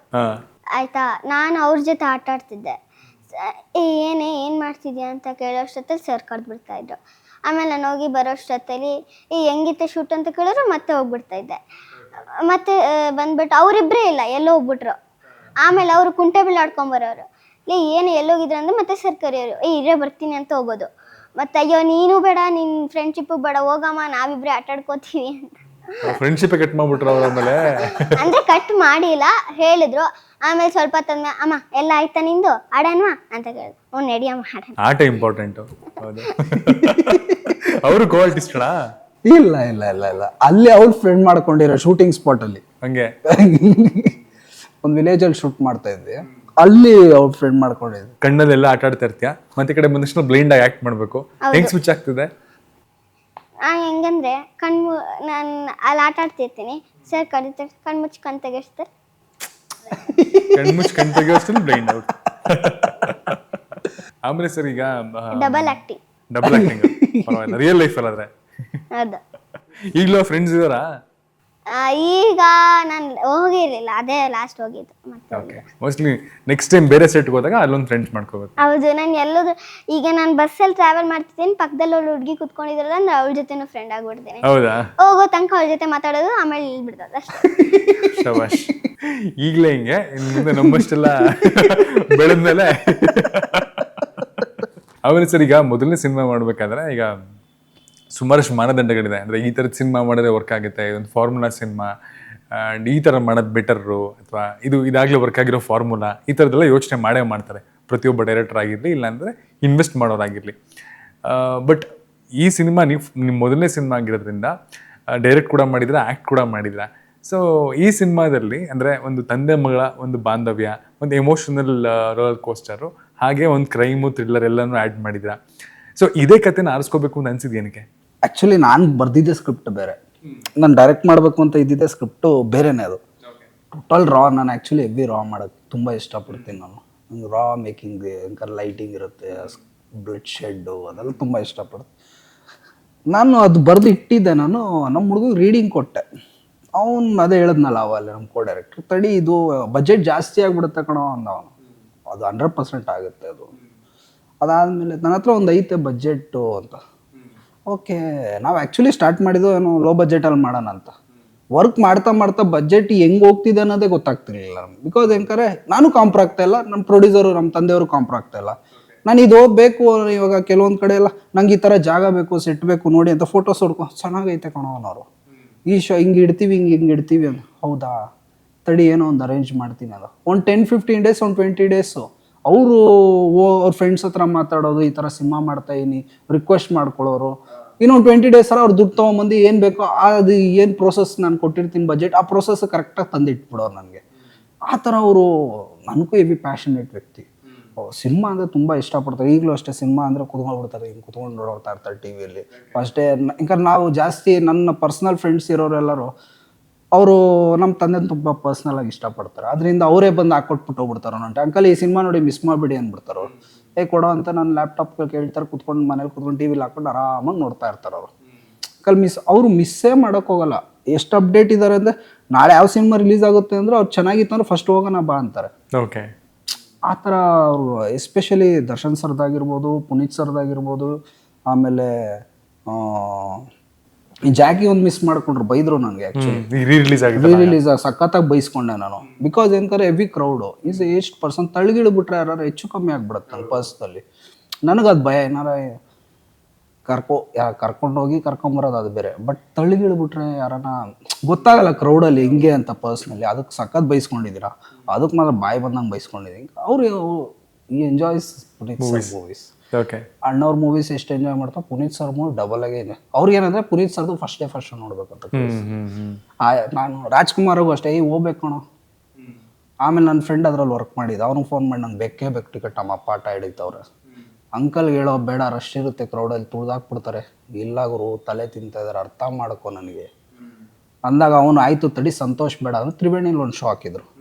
ಆಯ್ತಾ? ನಾನು ಅವ್ರ ಜೊತೆ ಆಟ ಆಡ್ತಿದ್ದೆ. ಏ ಏನೇ ಏನು ಮಾಡ್ತಿದ್ಯಾ ಅಂತ ಕೇಳೋಷ್ಟೊತ್ತಲ್ಲಿ ಸರ್ ಕರೆದ್ಬಿಡ್ತಾ ಇದ್ರು. ಆಮೇಲೆ ನಾನು ಹೋಗಿ ಬರೋಷ್ಟೊತ್ತಲ್ಲಿ ಈ ಹೆಂಗಿತ್ತೆ ಶೂಟ್ ಅಂತ ಕೇಳಿದ್ರು ಮತ್ತೆ ಹೋಗ್ಬಿಡ್ತಾ ಇದ್ದೆ. ಮತ್ತೆ ಬಂದ್ಬಿಟ್ಟು ಅವರಿಬ್ಬರೇ ಇಲ್ಲ ಎಲ್ಲೋ ಹೋಗ್ಬಿಟ್ರು. ಆಮೇಲೆ ಅವರು ಕುಂಟೆ ಬಿಲ್ ಆಡ್ಕೊಂಬರೋರು ಲೇ ಏನು ಎಲ್ಲೋಗಿದ್ರು ಅಂದ್ರೆ ಮತ್ತೆ ಸರ್ ಕರೆಯೋರು. ಏ ಇರೇ ಬರ್ತೀನಿ ಅಂತ ಹೋಗೋದು. ಮತ್ತೆ ಅಯ್ಯೋ ನೀನು ಬೇಡ ನಿನ್ನ ಫ್ರೆಂಡ್ಶಿಪ್ ಬೇಡ ಹೋಗಮ್ಮ ನಾವಿಬ್ರೆ ಆಟ ಆಡ್ಕೋತೀವಿ ಅಂತ. ಫ್ರೆಂಡ್ಶಿಪ್ ಕಟ್ ಮಾಡ್ಬಿಟ್ರು ಅವ್ರ ಆಮೇಲೆ? ಅಂದ್ರೆ ಕಟ್ ಮಾಡಿಲ್ಲ ಹೇಳಿದ್ರು. ಆಮೇಲೆ ಸ್ವಲ್ಪ ತಂದ್ಮೇಲೆ ಅಮ್ಮ ಎಲ್ಲ ಆಯ್ತಾ ನಿಂದು? ಆಡನ್ವಾ? ಅಂತ ಕೇಳಿದ್ರು. ಹ್ಞೂ ನಡಿಯಮ್ಮ ಆಡೋಣ. ಆಟ ಇಂಪಾರ್ಟೆಂಟ್ ಹೌದು. ಅವರು ಕೋ ಅಣ್ಣ ಇಲ್ಲ ಇಲ್ಲ ಇಲ್ಲ ಇಲ್ಲ. ಅಲ್ಲಿ ಅವ್ರು ಫ್ರೆಂಡ್ ಮಾಡ್ಕೊಂಡಿರೋ ಶೂಟಿಂಗ್ ಸ್ಪಾಟಲ್ಲಿ ಹಂಗೆ. ಒಂದು ವಿಲೇಜಲ್ಲಿ ಶೂಟ್ ಮಾಡ್ತಾ ಇದ್ದೆ ಅಲ್ಲಿ ಅವ್ರ ಫ್ರೆಂಡ್ ಮಾಡ್ಕೊಂಡಿದ್ದೆ. ಕಣ್ಣಲ್ಲೆಲ್ಲ ಆಟ ಆಡ್ತಾ ಇರ್ತೀಯ? ಮತ್ತೆ ಈ ಕಡೆ ಬಂದಷ್ಟು ಬ್ಲೈಂಡ್ ಆಗಿ ಆಕ್ಟ್ ಮಾಡ್ಬೇಕು. ಹೆಂಗ್ ಸ್ವಿಚ್ ಆಗ್ತಿದೆ? ಆ ಹೆಂಗಂದ್ರೆ ಕಣ್ಣು ನಾನು ಅಲ್ಲಿ ಆಟ ಆಡ್ತಿರ್ತೀನಿ ಸರ್ ಕರೀತಾರೆ ಕಣ್ ಮುಚ್ಚಿ ಕಣ್ ತೆಗೆಸ್ತಾರೆ. ಕಣ್ಮುಚ್ ಕಣ್ ತೆಗಿಯೋಷ್ಟು ಬ್ಲೈಂಡ್ ಔಟ್ ಆಮೇಲೆ ಸರ್ ಈಗ ಡಬಲ್ ಆಕ್ಟಿಂಗ್ ಡಬಲ್ ಆಕ್ಟಿಂಗ್ ಪರವಾಗಿಲ್ಲ ರಿಯಲ್ ಲೈಫ್ ಅಲ್ಲಾದ್ರೆ ಹೌದು. ಈಗಲೂ ಫ್ರೆಂಡ್ಸ್ ಇದಾರಾ ಈಗ ನಾನು ಹೋಗಿರ್ಲಿಲ್ಲ. ಅದೇ ಲಾಸ್ಟ್ ಹೋಗಿದ್ದು. ಮತ್ತೆ ಓಕೆ ಮೋಸ್ಟ್ಲಿ ನೆಕ್ಸ್ಟ್ ಟೈಮ್ ಬೇರೆ ಸೆಟ್ಗೆ ಹೋದಾಗ ಅಲ್ಲೊಂದು ಫ್ರೆಂಡ್ಸ್ ಮಾಡ್ಕೋಬೇಕು. ಹೌದು ನಾನು ಎಲ್ಲೋದು ಈಗ ನಾನು ಬಸ್ಸಲ್ಲಿ ಟ್ರಾವೆಲ್ ಮಾಡ್ತಿದ್ದೀನಿ. ಪಕ್ಕದಲ್ಲಿ ಒಳ್ಳೆ ಹುಡುಗಿ ಕುತ್ಕೊಂಡಿದ್ರಲ್ಲ ಅಂದ್ರೆ ಅವಳ ಜೊತೆನೂ ಫ್ರೆಂಡ್ ಆಗ್ಬಿಡ್ತೀನಿ. ಹೌದಾ? ಹೋಗೋ ತನಕ ಅವ್ಳ ಜೊತೆ ಮಾತಾಡೋದು ಆಮೇಲೆ ಬಿಡ್ತದ ಅಷ್ಟೇ. ಶಬಾಷ್. ಈಗಲೇ ಹಿಂಗೆ? ಇನ್ನು ಮುಂದೆ ನಮ್ಮಷ್ಟೆಲ್ಲ ಬೆಳೆದ್ಮೇಲೆ ಆಮೇಲೆ ಸರ್ ಈಗ ಮೊದಲನೇ ಸಿನಿಮಾ ಮಾಡ್ಬೇಕಾದ್ರೆ ಈಗ ಸುಮಾರಷ್ಟು ಮಾನದಂಡಗಳಿದೆ. ಅಂದರೆ ಈ ಥರದ ಸಿನಿಮಾ ಮಾಡಿದ್ರೆ ವರ್ಕ್ ಆಗುತ್ತೆ, ಇದೊಂದು ಫಾರ್ಮುಲಾ ಸಿನಿಮಾ ಆ್ಯಂಡ್ ಈ ಥರ ಮಾಡೋದು ಬೆಟರು ಅಥವಾ ಇದು ಇದಾಗಲೇ ವರ್ಕ್ ಆಗಿರೋ ಫಾರ್ಮುಲಾ ಈ ಥರದ್ದೆಲ್ಲ ಯೋಚನೆ ಮಾಡೇ ಮಾಡ್ತಾರೆ. ಪ್ರತಿಯೊಬ್ಬ ಡೈರೆಕ್ಟರ್ ಆಗಿರಲಿ, ಇಲ್ಲಾಂದರೆ ಇನ್ವೆಸ್ಟ್ ಮಾಡೋರಾಗಿರಲಿ ಬಟ್ ಈ ಸಿನಿಮಾ ನೀವು, ನಿಮ್ಮ ಮೊದಲನೇ ಸಿನಿಮಾ ಆಗಿರೋದ್ರಿಂದ ಡೈರೆಕ್ಟ್ ಕೂಡ ಮಾಡಿದ್ರೆ ಆ್ಯಕ್ಟ್ ಕೂಡ ಮಾಡಿಲ್ಲ ಸೊ ಈ ಸಿನಿಮಾದಲ್ಲಿ ಅಂದರೆ ಒಂದು ತಂದೆ ಮಗಳ ಒಂದು ಬಾಂಧವ್ಯ, ಒಂದು ಎಮೋಷನಲ್ ರೋಲರ್ ಕೋಸ್ಟರು ಹಾಗೆ ಒಂದು ಕ್ರೈಮು ಥ್ರಿಲ್ಲರ್ ಎಲ್ಲನೂ ಆ್ಯಡ್ ಮಾಡಿದ್ರ. ಸೊ ಇದೇ ಕಥೆನ ಆರಿಸ್ಕೋಬೇಕು ಅಂತ ಏನಕ್ಕೆ? ಆ್ಯಕ್ಚುಲಿ ನಾನು ಬರ್ದಿದ್ದೆ ಸ್ಕ್ರಿಪ್ಟ್ ಬೇರೆ. ನಾನು ಡೈರೆಕ್ಟ್ ಮಾಡಬೇಕು ಅಂತ ಇದ್ದಿದ್ದೆ ಸ್ಕ್ರಿಪ್ಟು ಬೇರೆನೇ ಅದು. ಟೋಟಲ್ ರಾ ನಾನು ಆ್ಯಕ್ಚುಲಿ ಹೆವಿ ರಾ ಮಾಡೋಕ್ಕೆ ತುಂಬ ಇಷ್ಟಪಡ್ತೀನಿ ನಾನು. ನಂಗೆ ರಾ ಮೇಕಿಂಗ್ ಅಂಕರ್ ಲೈಟಿಂಗ್ ಇರುತ್ತೆ ಬ್ಲಡ್ ಶೆಡ್ಡು ಅದೆಲ್ಲ ತುಂಬ ಇಷ್ಟಪಡ್ತೀನಿ. ನಾನು ಅದು ಬರೆದು ಇಟ್ಟಿದ್ದೆ ನಾನು ನಮ್ಮ ಹುಡುಗ ರೀಡಿಂಗ್ ಕೊಟ್ಟೆ. ಅವನು ಅದೇ ಹೇಳಿದ್ನಲ್ಲ ಅವಲ್ಲಿ ನಮ್ಮ ಕೋ ಡೈರೆಕ್ಟ್ರ್ ತಡಿ ಇದು ಬಜೆಟ್ ಜಾಸ್ತಿ ಆಗಿಬಿಡುತ್ತೆ ಕಣೋ ಅಂದ ಅವನು. ಅದು ಹಂಡ್ರೆಡ್ ಪರ್ಸೆಂಟ್ ಆಗುತ್ತೆ ಅದು. ಅದಾದಮೇಲೆ ನನ್ನ ಹತ್ರ ಒಂದು ಐತೆ ಬಜೆಟ್ಟು ಅಂತ. ಓಕೆ, ನಾವು ಆ್ಯಕ್ಚುಲಿ ಸ್ಟಾರ್ಟ್ ಮಾಡಿದ್ದು ಏನು ಲೋ ಬಜೆಟಲ್ಲಿ ಮಾಡೋಣ ಅಂತ. ವರ್ಕ್ ಮಾಡ್ತಾ ಮಾಡ್ತಾ ಬಜೆಟ್ ಹೆಂಗೆ ಹೋಗ್ತಿದೆ ಅನ್ನೋದೇ ಗೊತ್ತಾಗ್ತಿರ್ಲಿಲ್ಲ ನಮ್ಗೆ. ಬಿಕಾಸ್ ಹೆಂಗಾರೆ ನಾನು ಕಾಂಪ್ರ ಆಗ್ತಾ ಇಲ್ಲ ನಮ್ಮ ಪ್ರೊಡ್ಯೂಸರು ನಮ್ಮ ತಂದೆಯವರು ಕಾಂಪ್ರ ಆಗ್ತಾ ಇಲ್ಲ. ನಾನು ಇದು ಬೇಕು ಇವಾಗ ಕೆಲವೊಂದು ಕಡೆ ಎಲ್ಲ ನಂಗೆ ಈ ಥರ ಜಾಗ ಬೇಕು ಸೆಟ್ ಬೇಕು ನೋಡಿ ಅಂತ ಫೋಟೋಸ್ ಹೊಡ್ಕೊ ಚೆನ್ನಾಗೈತೆ ಕಣವನವರು ಈ ಶೋ ಹಿಂಗೆ ಇಡ್ತೀವಿ, ಹಿಂಗೆ ಹಿಂಗೆ ಇಡ್ತೀವಿ ಅಂತ. ಹೌದಾ? ತಡಿ ಏನೋ ಒಂದು ಅರೇಂಜ್ ಮಾಡ್ತೀನಿ ಅದು. ಒಂದು ಟೆನ್ ಫಿಫ್ಟೀನ್ ಡೇಸ್ ಒಂದು ಟ್ವೆಂಟಿ ಡೇಸು ಅವರು ಅವ್ರ ಫ್ರೆಂಡ್ಸ್ ಹತ್ರ ಮಾತಾಡೋದು, ಈ ಥರ ಸಿನಿಮಾ ಮಾಡ್ತಾ ಇದೀನಿ ರಿಕ್ವೆಸ್ಟ್ ಮಾಡ್ಕೊಳ್ಳೋರು. ಇನ್ನೊಂದು ಟ್ವೆಂಟಿ ಡೇಸ್ ಅಲ್ಲ ಅವ್ರು ದುಡ್ಡು ತೊಗೊಂಬಂದು ಏನು ಬೇಕೋ ಅದು ಏನು ಪ್ರೋಸೆಸ್ ನಾನು ಕೊಟ್ಟಿರ್ತೀನಿ ಬಜೆಟ್ ಆ ಪ್ರೋಸೆಸ್ ಕರೆಕ್ಟಾಗಿ ತಂದಿಟ್ಬಿಡೋರು ನನಗೆ. ಆ ಥರ ಅವರು ನನಗೂ ಹೆವಿ ಪ್ಯಾಷನೇಟ್ ವ್ಯಕ್ತಿ. ಸಿನಿಮಾ ಅಂದರೆ ತುಂಬ ಇಷ್ಟಪಡ್ತಾರೆ. ಈಗಲೂ ಅಷ್ಟೇ ಸಿನಿಮಾ ಅಂದರೆ ಕುತ್ಕೊಂಡ್ಬಿಡ್ತಾರೆ ಹಿಂಗೆ ಕುತ್ಕೊಂಡು ನೋಡ್ತಾ ಇರ್ತಾರೆ ಟಿ ವಿಯಲ್ಲಿ ಡೇ ಯಾಕಂದ್ರೆ ನಾವು ಜಾಸ್ತಿ ನನ್ನ ಪರ್ಸ್ನಲ್ ಫ್ರೆಂಡ್ಸ್ ಇರೋರೆಲ್ಲರೂ ಅವರು ನಮ್ಮ ತಂದೆ ತುಂಬ ಪರ್ಸ್ನಲ್ ಆಗಿ ಇಷ್ಟಪಡ್ತಾರೆ. ಅದರಿಂದ ಅವರೇ ಬಂದು ಹಾಕೊಟ್ಬಿಟ್ಟು ಹೋಗ್ಬಿಡ್ತಾರೆ ಅನ್ನೋ ಅಂಕಲ್ ಈ ಸಿನಿಮಾ ನೋಡಿ ಮಿಸ್ ಮಾಡಿಬಿಡಿ ಅಂದ್ಬಿಡ್ತಾರೆ ಅವ್ರು. ಏ ಕೊಡೋ ಅಂತ ನನ್ನ ಲ್ಯಾಪ್ಟಾಪ್ ಕೇಳ್ತಾರೆ ಕುತ್ಕೊಂಡು ಮನೇಲಿ ಕುತ್ಕೊಂಡು ಟಿ ವಿಲಿ ಹಾಕೊಂಡು ಆರಾಮಾಗಿ ನೋಡ್ತಾ ಇರ್ತಾರೆ ಅವರು. ಅಂಕಲ್ ಮಿಸ್ ಅವರು ಮಿಸ್ಸೇ ಮಾಡೋಕ್ಕೋಗಲ್ಲ ಎಷ್ಟು ಅಪ್ಡೇಟ್ ಇದ್ದಾರೆ ಅಂದರೆ ನಾಳೆ ಯಾವ ಸಿನಿಮಾ ರಿಲೀಸ್ ಆಗುತ್ತೆ ಅಂದರೆ ಅವ್ರು ಚೆನ್ನಾಗಿತ್ತು ಅಂದ್ರೆ ಫಸ್ಟ್ ಹೋಗೋಣ ಬಾ ಅಂತಾರೆ. ಓಕೆ ಆ ಥರ ಅವರು ಎಸ್ಪೆಷಲಿ ದರ್ಶನ್ ಸರ್ದಾಗಿರ್ಬೋದು ಪುನೀತ್ ಸರ್ದಾಗಿರ್ಬೋದು ಆಮೇಲೆ ಈ ಜಾಕಿ ಒಂದು ಮಿಸ್ ಮಾಡ್ಕೊಂಡ್ರು ಬೈದ್ರು ನನಗೆ ರೀ ರಿಲೀಸ್ ಆಗಿದೆ ರೀ ರಿಲೀಸ್ ಸಖತ್ತಾಗಿ ಬೈಸ್ಕೊಂಡೆ ನಾನು. ಬಿಕಾಸ್ ಏನಂತಾರೆ ಹೆವಿ ಕ್ರೌಡು ಈಸ್ ಎಷ್ಟು ಪರ್ಸನ್ ತಳಗಿಳಿಬಿಟ್ರೆ ಯಾರು ಹೆಚ್ಚು ಕಮ್ಮಿ ಆಗ್ಬಿಡುತ್ತೆ ನನ್ನ ನನಗೆ ನನಗದು ಭಯ ಏನಾರ ಕರ್ಕೊ ಯಾ ಕರ್ಕೊಂಡೋಗಿ ಕರ್ಕೊಂಬರೋದು ಅದು ಬೇರೆ. ಬಟ್ ತಳ್ಳಿಗಿಳ್ಬಿಟ್ರೆ ಯಾರನ್ನ ಗೊತ್ತಾಗಲ್ಲ ಕ್ರೌಡಲ್ಲಿ ಹಿಂಗೆ ಅಂತ ಪರ್ಸ್ನಲ್ಲಿ ಅದಕ್ಕೆ ಸಖತ್ ಬೈಸ್ಕೊಂಡಿದ್ದೀರಾ ಅದಕ್ಕೆ ಮಾತ್ರ ಬಾಯಿ ಬಂದಂಗೆ ಬೈಸ್ಕೊಂಡಿದ್ದೀನಿ ಅವರು ಈ ಎಂಜಾಯ್ಸ್ ಮೂವೀಸ್ ಓಕೆ ಅಣ್ಣವ್ರ ಮೂವೀಸ್ ಎಷ್ಟು ಎಂಜಾಯ್ ಮಾಡ್ತಾ ಪುನೀತ್ ಸರ್ ಮೂವಿ ಡಬಲ್ ಆಗೇ ಇದೆ. ಅವ್ರಿಗೆ ಏನಂದ್ರೆ ಪುನೀತ್ ಸರ್ದು ಫಸ್ಟ್ ಡೇ ಫಸ್ಟ್ ನೋಡ್ಬೇಕಂತ ಹ್ಮ್ ಆ ನಾನು ರಾಜ್ಕುಮಾರ್ಗೂ ಅಷ್ಟೇ ಈ ಹೋಗ್ಬೇಕು ಕಣೋ. ಆಮೇಲೆ ನನ್ನ ಫ್ರೆಂಡ್ ಅದ್ರಲ್ಲಿ ವರ್ಕ್ ಮಾಡಿದ್ದೆ ಅವ್ನಿಗೆ ಫೋನ್ ಮಾಡಿ ನಂಗೆ ಬೇಕೇ ಬೇಕು ಟಿಕೆಟ್ ನಮ್ಮ ಅಪ್ಪ ಆಟ ಹಿಡಿತವ್ರೆ ಅಂಕಲ್ ಹೇಳೋ ಬೇಡ ರಶ್ ಇರುತ್ತೆ ಕ್ರೌಡಲ್ಲಿ ತುಳ್ದಾಕ್ಬಿಡ್ತಾರೆ. ಇಲ್ಲ ಗುರು ತಲೆ ತಿಂತಾ ಇದಾರೆ ಅರ್ಥ ಮಾಡ್ಕೊ ನನಗೆ. ಅಂದಾಗ ಅವನು ಆಯ್ತು ತಡಿ ಸಂತೋಷ್ ಬೇಡ ಅಂದ್ರೆ ತ್ರಿವೇಣಿಲಿ ಒಂದು ಶೋ ಹಾಕಿದ್ರು.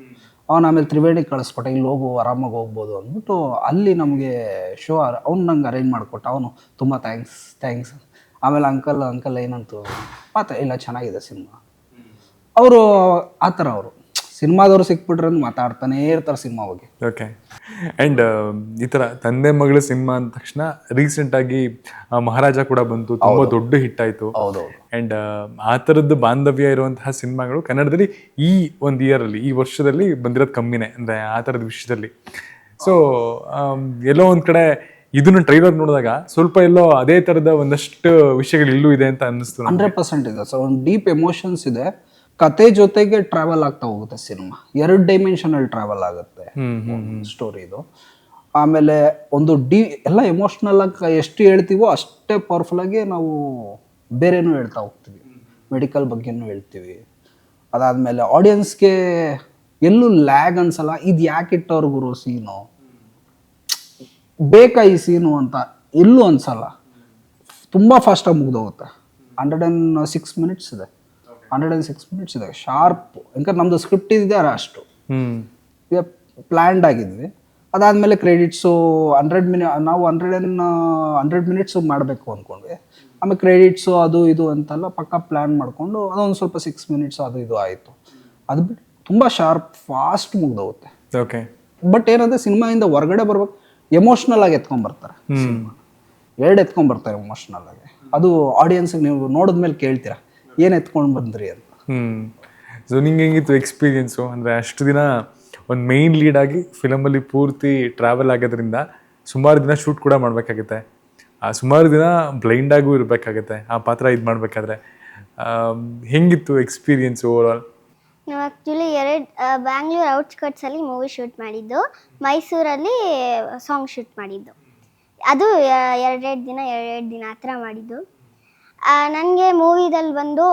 ಅವನು ಆಮೇಲೆ ತ್ರಿವೇಣಿ ಕಳಿಸ್ಕೊಟ್ಟ ಇಲ್ಲಿ ಹೋಗು ಆರಾಮಾಗಿ ಹೋಗ್ಬೋದು ಅಂದ್ಬಿಟ್ಟು ಅಲ್ಲಿ ನಮಗೆ ಶೋ ಅವ್ನು ನಂಗೆ ಅರೇಂಜ್ ಮಾಡಿಕೊಟ್ಟ ಅವನು ತುಂಬ ಥ್ಯಾಂಕ್ಸ್ ಥ್ಯಾಂಕ್ಸ್ ಆಮೇಲೆ ಅಂಕಲ್ ಅಂಕಲ್ ಏನಂತು ಮಾತಾ ಇಲ್ಲ ಚೆನ್ನಾಗಿದೆ ಸಿನಿಮಾ. ಅವರು ಆ ಥರ ಅವರು. ಸಿನಿಮಾದವ್ರು ಸಿಕ್ಬಿಟ್ರೆ ಮಾತಾಡ್ತಾನೆ ಇರ್ತಾರೆ ಸಿನಿಮಾ ಬಗ್ಗೆ. ಓಕೆ ಅಂಡ್ ಈ ಥರ ತಂದೆ ಮಗಳ ಸಿನಿಮಾ ಅಂದ ತಕ್ಷಣ ರೀಸೆಂಟ್ ಆಗಿ ಮಹಾರಾಜ ಕೂಡ ಬಂತು ತುಂಬಾ ದೊಡ್ಡ ಹಿಟ್ ಆಯ್ತು. ಹೌದು ಆ್ಯಂಡ್ ಆ ಥರದ್ದು ಬಾಂಧವ್ಯ ಇರುವಂತಹ ಸಿನಿಮಾಗಳು ಕನ್ನಡದಲ್ಲಿ ಈ ಒಂದು ಇಯರಲ್ಲಿ ಈ ವರ್ಷದಲ್ಲಿ ಬಂದಿರೋದು ಕಮ್ಮಿನೇ ಅಂದರೆ ಆ ಥರದ ವಿಷಯದಲ್ಲಿ. ಸೊ ಎಲ್ಲೋ ಒಂದು ಕಡೆ ಇದನ್ನ ಟ್ರೈಲರ್ ನೋಡಿದಾಗ ಸ್ವಲ್ಪ ಎಲ್ಲೋ ಅದೇ ಥರದ ಒಂದಷ್ಟು ವಿಷಯಗಳು ಇಲ್ಲೂ ಇದೆ ಅಂತ ಅನ್ನಿಸ್ತು. ಹಂಡ್ರೆಡ್ ಪರ್ಸೆಂಟ್ ಇದೆ. ಸರ್ ಒಂದು ಡೀಪ್ ಎಮೋಷನ್ಸ್ ಇದೆ. ಕತೆ ಜೊತೆಗೆ ಟ್ರಾವೆಲ್ ಆಗ್ತಾ ಹೋಗುತ್ತೆ ಸಿನಿಮಾ ಎರಡು ಡೈಮೆನ್ಷನಲ್ ಟ್ರಾವೆಲ್ ಆಗುತ್ತೆ ಸ್ಟೋರಿ ಇದು. ಆಮೇಲೆ ಒಂದು ಡಿ ಎಲ್ಲ ಎಮೋಷ್ನಲ್ ಆಗಿ ಎಷ್ಟು ಹೇಳ್ತೀವೋ ಅಷ್ಟೇ ಪವರ್ಫುಲ್ ಆಗಿ ನಾವು ಬೇರೆನೂ ಹೇಳ್ತಾ ಹೋಗ್ತೀವಿ. ಮೆಡಿಕಲ್ ಬಗ್ಗೆನೂ ಹೇಳ್ತೀವಿ. ಅದಾದಮೇಲೆ ಆಡಿಯನ್ಸ್ಗೆ ಎಲ್ಲೂ ಲ್ಯಾಗ್ ಅನ್ಸಲ್ಲ. ಇದು ಯಾಕೆ ಇಟ್ಟವ್ರ ಗುರು ಸೀನು? ಬೇಕಾ ಈ ಸೀನು ಅಂತ ಎಲ್ಲೂ ಅನ್ಸಲ್ಲ. ತುಂಬ ಫಾಸ್ಟಾಗಿ ಮುಗ್ದೋಗುತ್ತೆ. ಹಂಡ್ರೆಡ್ ಆ್ಯಂಡ್ ಸಿಕ್ಸ್ ಮಿನಿಟ್ಸ್ ಇದೆ. ಹಂಡ್ರೆಡ್ ಆ್ಯಂಡ್ ಸಿಕ್ಸ್ ಮಿನಿಟ್ಸ್ ಇದೆ. ಶಾರ್ಪ್. ಯಾಕಂದ್ರೆ ನಮ್ದು ಸ್ಕ್ರಿಪ್ಟ್ ಇದೆ ಅಷ್ಟು. ಪ್ಲ್ಯಾಂಡ್ ಆಗಿದ್ವಿ. ಅದಾದಮೇಲೆ ಕ್ರೆಡಿಟ್ಸು ಹಂಡ್ರೆಡ್ ಮಿನಿ ನಾವು ಹಂಡ್ರೆಡ್ ಆ್ಯಂಡ್ ಹಂಡ್ರೆಡ್ ಮಿನಿಟ್ಸು ಮಾಡಬೇಕು ಅಂದ್ಕೊಂಡ್ವಿ ಆಮೇಲೆ ಕ್ರೆಡಿಟ್ಸು ಅದು ಇದು ಅಂತೆಲ್ಲ ಪಕ್ಕ ಪ್ಲ್ಯಾನ್ ಮಾಡಿಕೊಂಡು ಅದೊಂದು ಸ್ವಲ್ಪ ಸಿಕ್ಸ್ ಮಿನಿಟ್ಸ್ ಅದು ಇದು ಆಯಿತು. ಅದು ಬಿಟ್ಟು ತುಂಬ ಶಾರ್ಪ್ ಫಾಸ್ಟ್ ಮುಗ್ದೋಗುತ್ತೆ. ಓಕೆ ಬಟ್ ಏನಂದ್ರೆ ಸಿನಿಮಾಯಿಂದ ಹೊರಗಡೆ ಬರ್ಬೇಕು ಎಮೋಷ್ನಲ್ ಆಗಿ ಎತ್ಕೊಂಡ್ಬರ್ತಾರೆ ಎರಡು ಎತ್ಕೊಂಡ್ಬರ್ತಾರೆ ಎಮೋಷ್ನಲ್ ಆಗಿ. ಅದು ಆಡಿಯನ್ಸ್ಗೆ ನೀವು ನೋಡಿದ್ಮೇಲೆ ಕೇಳ್ತೀರಾ. ಏನು ಎತ್ಕೊಂಡು ಬಂದ್ರಿ ಅಂತ? ಹ್ಮ್. ಸೊ ನಿಂಗೆ ಹೆಂಗಿತ್ತು ಎಕ್ಸ್ಪೀರಿಯನ್ಸು ಅಂದರೆ ಅಷ್ಟು ದಿನ ಒಂದು ಮೇಯ್ನ್ ಲೀಡ್ ಆಗಿ ಫಿಲಮಲ್ಲಿ ಪೂರ್ತಿ ಟ್ರಾವೆಲ್ ಆಗೋದ್ರಿಂದ ಸುಮಾರು ದಿನ ಶೂಟ್ ಕೂಡ ಮಾಡಬೇಕಾಗುತ್ತೆ. ಆ ಸುಮಾರು ದಿನ ಬ್ಲೈಂಡ್ ಆಗೂ ಇರಬೇಕಾಗುತ್ತೆ ಆ ಪಾತ್ರ ಇದು ಮಾಡಬೇಕಾದ್ರೆ. ಹೆಂಗಿತ್ತು ಎಕ್ಸ್ಪೀರಿಯನ್ಸ್ ಓವರ್ ಆಲ್ ನಾವು ಆ್ಯಕ್ಚುಲಿ ಎರಡು ಬ್ಯಾಂಗ್ಳೂರ್ ಔಟ್ಸ್ಕಟ್ಸಲ್ಲಿ ಮೂವಿ ಶೂಟ್ ಮಾಡಿದ್ದು. ಮೈಸೂರಲ್ಲಿ ಸಾಂಗ್ ಶೂಟ್ ಮಾಡಿದ್ದು. ಅದು ಎರಡೆರಡು ದಿನ ಎರಡೆರಡು ದಿನ ಆ ಥರ ಮಾಡಿದ್ದು. ನನಗೆ ಮೂವಿದಲ್ಲಿ ಬಂದು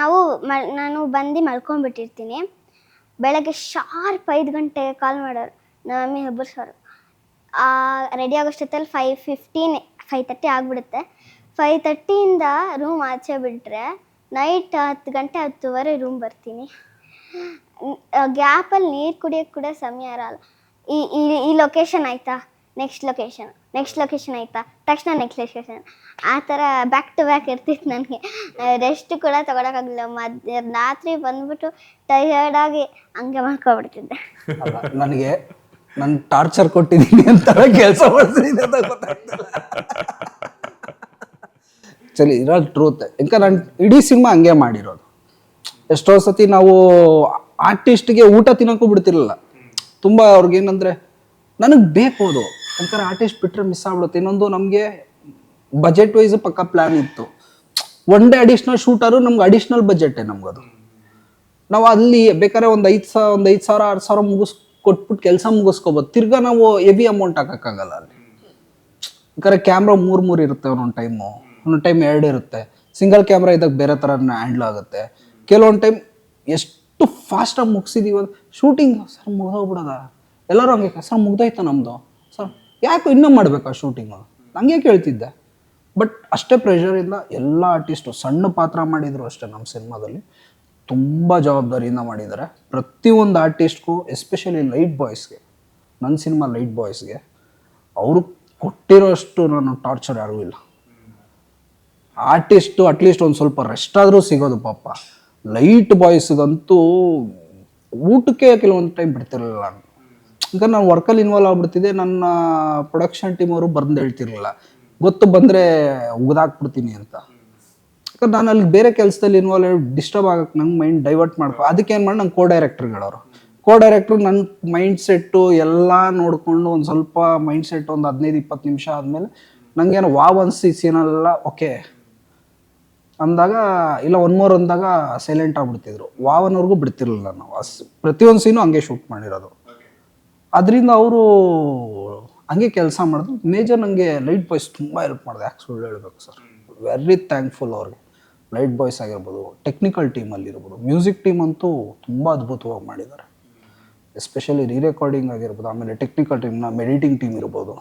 ನಾವು ಮ ನಾನು ಬಂದು ಮಲ್ಕೊಂಡ್ಬಿಟ್ಟಿರ್ತೀನಿ. ಬೆಳಗ್ಗೆ ಶಾರ್ಪ್ ಐದು ಗಂಟೆಗೆ ಕಾಲ್ ಮಾಡೋರು, ನಮ್ಮಿ ಹೆಬ್ಬರ್ಸೋರು ರೆಡಿ ಆಗೋಷ್ಟೊತ್ತಲ್ಲಿ ಫೈವ್ ಫಿಫ್ಟೀನ್ ಫೈವ್ ತರ್ಟಿ ಆಗಿಬಿಡುತ್ತೆ. ಫೈವ್ ತರ್ಟಿಯಿಂದ ರೂಮ್ ಆಚೆ ಬಿಟ್ಟರೆ ನೈಟ್ ಹತ್ತು ಗಂಟೆ ಹತ್ತುವರೆ ರೂಮ್ ಬರ್ತೀನಿ. ಗ್ಯಾಪಲ್ಲಿ ನೀರು ಕುಡಿಯೋಕ್ಕೆ ಕೂಡ ಸಮಯ ಇರಲ್ಲ. ಈ ಈ ಲೊಕೇಶನ್ ಆಯಿತಾ? ನೆಕ್ಸ್ಟ್ ಲೊಕೇಶನ್ ನೆಕ್ಸ್ಟ್ ಲೊಕೇಶನ್ ಆಯಿತಾ? ತಕ್ಷಣ ನೆಕ್ಸ್ಟ್ ಲೊಕೇಶನ್ ಆ ಥರ ಬ್ಯಾಕ್ ಟು ಬ್ಯಾಕ್ ಇರ್ತಿತ್ತು ನನಗೆ. ರೆಸ್ಟ್ ಕೂಡ ತೊಗೊಳಕ್ಕಾಗಲಿಲ್ಲ. ಮಧ್ಯ, ರಾತ್ರಿ ಬಂದ್ಬಿಟ್ಟು ಟಯರ್ಡಾಗಿ ಹಂಗೆ ಮಾಡ್ಕೊಬಿಡ್ತಿದ್ದೆ ನನಗೆ ನಾನು ಟಾರ್ಚರ್ ಕೊಟ್ಟಿದ್ದೀನಿ ಅಂತ ಕೆಲಸ ಮಾಡ್ತಿದ್ದೀನಿ ಅಂತ ಚಲಿ ಇರೋ ಟ್ರೂತ್ ಯಾಕೆ ನಾನು ಇಡೀ ಸಿನಿಮಾ ಹಂಗೆ ಮಾಡಿರೋದು. ಎಷ್ಟೋ ಸತಿ ನಾವು ಆರ್ಟಿಸ್ಟ್ಗೆ ಊಟ ತಿನ್ನೋಕ್ಕೂ ಬಿಡ್ತಿರಲಿಲ್ಲ. ತುಂಬ ಅವ್ರಿಗೇನಂದ್ರೆ ನನಗೆ ಬೇಕು ಅದು. ಯಾಕಂದ್ರೆ ಆರ್ಟಿಸ್ಟ್ ಬಿಟ್ಟರೆ ಮಿಸ್ ಆಗ್ಬಿಡುತ್ತೆ. ಇನ್ನೊಂದು ನಮಗೆ ಬಜೆಟ್ ವೈಸ್ ಪಕ್ಕ ಪ್ಲ್ಯಾನ್ ಇತ್ತು. ಒನ್ ಡೇ ಅಡಿಷ್ನಲ್ ಶೂಟರು ನಮ್ಗೆ ಅಡಿಷ್ನಲ್ ಬಜೆಟೇ ಅದು. ನಾವು ಅಲ್ಲಿ ಬೇಕಾದ್ರೆ ಒಂದು ಐದು ಸಾವಿರ ಒಂದು ಐದು ಸಾವಿರ, ಆರು ಸಾವಿರ ಮುಗಿಸ್ ಕೊಟ್ಬಿಟ್ಟು ಕೆಲಸ ಮುಗಿಸ್ಕೋಬೋದು. ತಿರ್ಗಾ ನಾವು ಹೆವಿ ಅಮೌಂಟ್ ಹಾಕೋಕ್ಕಾಗಲ್ಲ ಅಲ್ಲಿ. ಬೇಕಾದ್ರೆ ಕ್ಯಾಮ್ರಾ ಮೂರು ಮೂರು ಇರುತ್ತೆ ಒಂದೊಂದು ಟೈಮು ಒಂದೊಂದು ಟೈಮ್ ಎರಡು ಇರುತ್ತೆ. ಸಿಂಗಲ್ ಕ್ಯಾಮ್ರಾ ಇದ್ದಾಗ ಬೇರೆ ಥರ ಹ್ಯಾಂಡ್ಲ್ ಆಗುತ್ತೆ. ಕೆಲವೊಂದು ಟೈಮ್ ಎಷ್ಟು ಫಾಸ್ಟಾಗಿ ಮುಗಿಸಿದೀವಿ ಶೂಟಿಂಗ್ ಸರ್ ಮುಗ್ದೋಗ್ಬಿಡೋದ? ಎಲ್ಲರೂ ಹಂಗೆ ಸರ್ ಮುಗ್ದೋಯ್ತಾ ನಮ್ಮದು ಸರ್ ಯಾಕೆ ಇನ್ನೂ ಮಾಡಬೇಕಾ ಶೂಟಿಂಗು ನನಗೆ ಕೇಳ್ತಿದ್ದೆ ಬಟ್ ಅಷ್ಟೇ ಪ್ರೆಷರಿಂದ ಎಲ್ಲ ಆರ್ಟಿಸ್ಟು ಸಣ್ಣ ಪಾತ್ರ ಮಾಡಿದ್ರು ಅಷ್ಟೇ ನಮ್ಮ ಸಿನಿಮಾದಲ್ಲಿ. ತುಂಬ ಜವಾಬ್ದಾರಿಯಿಂದ ಮಾಡಿದ್ದಾರೆ. ಪ್ರತಿಯೊಂದು ಆರ್ಟಿಸ್ಟ್ಗೂ ಎಸ್ಪೆಷಲಿ ಲೈಟ್ ಬಾಯ್ಸ್ಗೆ ನನ್ನ ಸಿನಿಮಾ ಲೈಟ್ ಬಾಯ್ಸ್ಗೆ ಅವರು ಕೊಟ್ಟಿರೋಷ್ಟು ನಾನು ಟಾರ್ಚರ್ ಯಾರಿಗೂ ಇಲ್ಲ. ಆರ್ಟಿಸ್ಟು ಅಟ್ಲೀಸ್ಟ್ ಒಂದು ಸ್ವಲ್ಪ ರೆಸ್ಟ್ ಆದರೂ ಸಿಗೋದು ಪಾಪ. ಲೈಟ್ ಬಾಯ್ಸ್ಗಂತೂ ಊಟಕ್ಕೆ ಕೆಲವೊಂದು ಟೈಮ್ ಬಿಡ್ತಿರಲಿಲ್ಲ ನಾನು. ಈಗ ನಾನು ವರ್ಕಲ್ಲಿ ಇನ್ವಾಲ್ವ್ ಆಗ್ಬಿಡ್ತಿದ್ದೆ, ನನ್ನ ಪ್ರೊಡಕ್ಷನ್ ಟೀಮ್ ಅವರು ಬಂದು ಹೇಳ್ತಿರ್ಲಿಲ್ಲ. ಗೊತ್ತು ಬಂದರೆ ಉಗ್ದಾಕ್ಬಿಡ್ತೀನಿ ಅಂತ. ಯಾಕಂದ್ರೆ ನಾನು ಅಲ್ಲಿ ಬೇರೆ ಕೆಲಸದಲ್ಲಿ ಇನ್ವಾಲ್ವ್ ಡಿಸ್ಟರ್ಬ್ ಆಗಕ್ಕೆ ನಂಗೆ ಮೈಂಡ್ ಡೈವರ್ಟ್ ಮಾಡ್ಕೊ, ಅದಕ್ಕೆ ಏನು ಮಾಡಿ, ನಂಗೆ ಕೋ ಡೈರೆಕ್ಟರ್ಗಳವರು ಕೋ ಡೈರೆಕ್ಟ್ರು ನನ್ನ ಮೈಂಡ್ ಸೆಟ್ಟು ಎಲ್ಲ ನೋಡಿಕೊಂಡು ಒಂದು ಸ್ವಲ್ಪ ಮೈಂಡ್ ಸೆಟ್ ಒಂದು ಹದಿನೈದು, ಇಪ್ಪತ್ತು ನಿಮಿಷ ಆದಮೇಲೆ ನನಗೇನು ವಾವ್ ಅನ್ಸಿ ಸೀನಲ್ಲ ಓಕೆ. ಅಂದಾಗ, ಇಲ್ಲ ಒನ್ ಮೋರ್ ಅಂದಾಗ ಸೈಲೆಂಟ್ ಆಗ್ಬಿಡ್ತಿದ್ರು. ವಾವನವ್ರಿಗೂ ಬಿಡ್ತಿರಲಿಲ್ಲ ನಾವು. ಪ್ರತಿಯೊಂದು ಸೀನು ಹಂಗೆ ಶೂಟ್ ಮಾಡಿರೋದು. ಅದರಿಂದ ಅವರು ಹಂಗೆ ಕೆಲಸ ಮಾಡಿದ್ರು. ಮೇಜರ್ ನನಗೆ ಲೈಟ್ ಬಾಯ್ಸ್ ತುಂಬ ಹೆಲ್ಪ್ ಮಾಡಿದೆ. ಯಾಕೆ ಸುಳ್ಳು ಹೇಳಬೇಕು ಸರ್? ವೆರಿ ಥ್ಯಾಂಕ್ಫುಲ್ ಅವ್ರಿಗೆ. ಲೈಟ್ ಬಾಯ್ಸ್ ಆಗಿರ್ಬೋದು ಟೆಕ್ನಿಕಲ್ ಟೀಮಲ್ಲಿರ್ಬೋದು ಮ್ಯೂಸಿಕ್ ಟೀಮ್ ಅಂತೂ ತುಂಬ ಅದ್ಭುತವಾಗಿ ಮಾಡಿದ್ದಾರೆ. ಎಸ್ಪೆಷಲಿ ರೀ ರೆಕಾರ್ಡಿಂಗ್ ಆಗಿರ್ಬೋದು, ಆಮೇಲೆ ಟೆಕ್ನಿಕಲ್ ಟೀಮ್ನ ಮೆಡಿಟಿಂಗ್ ಟೀಮ್ ಇರ್ಬೋದು.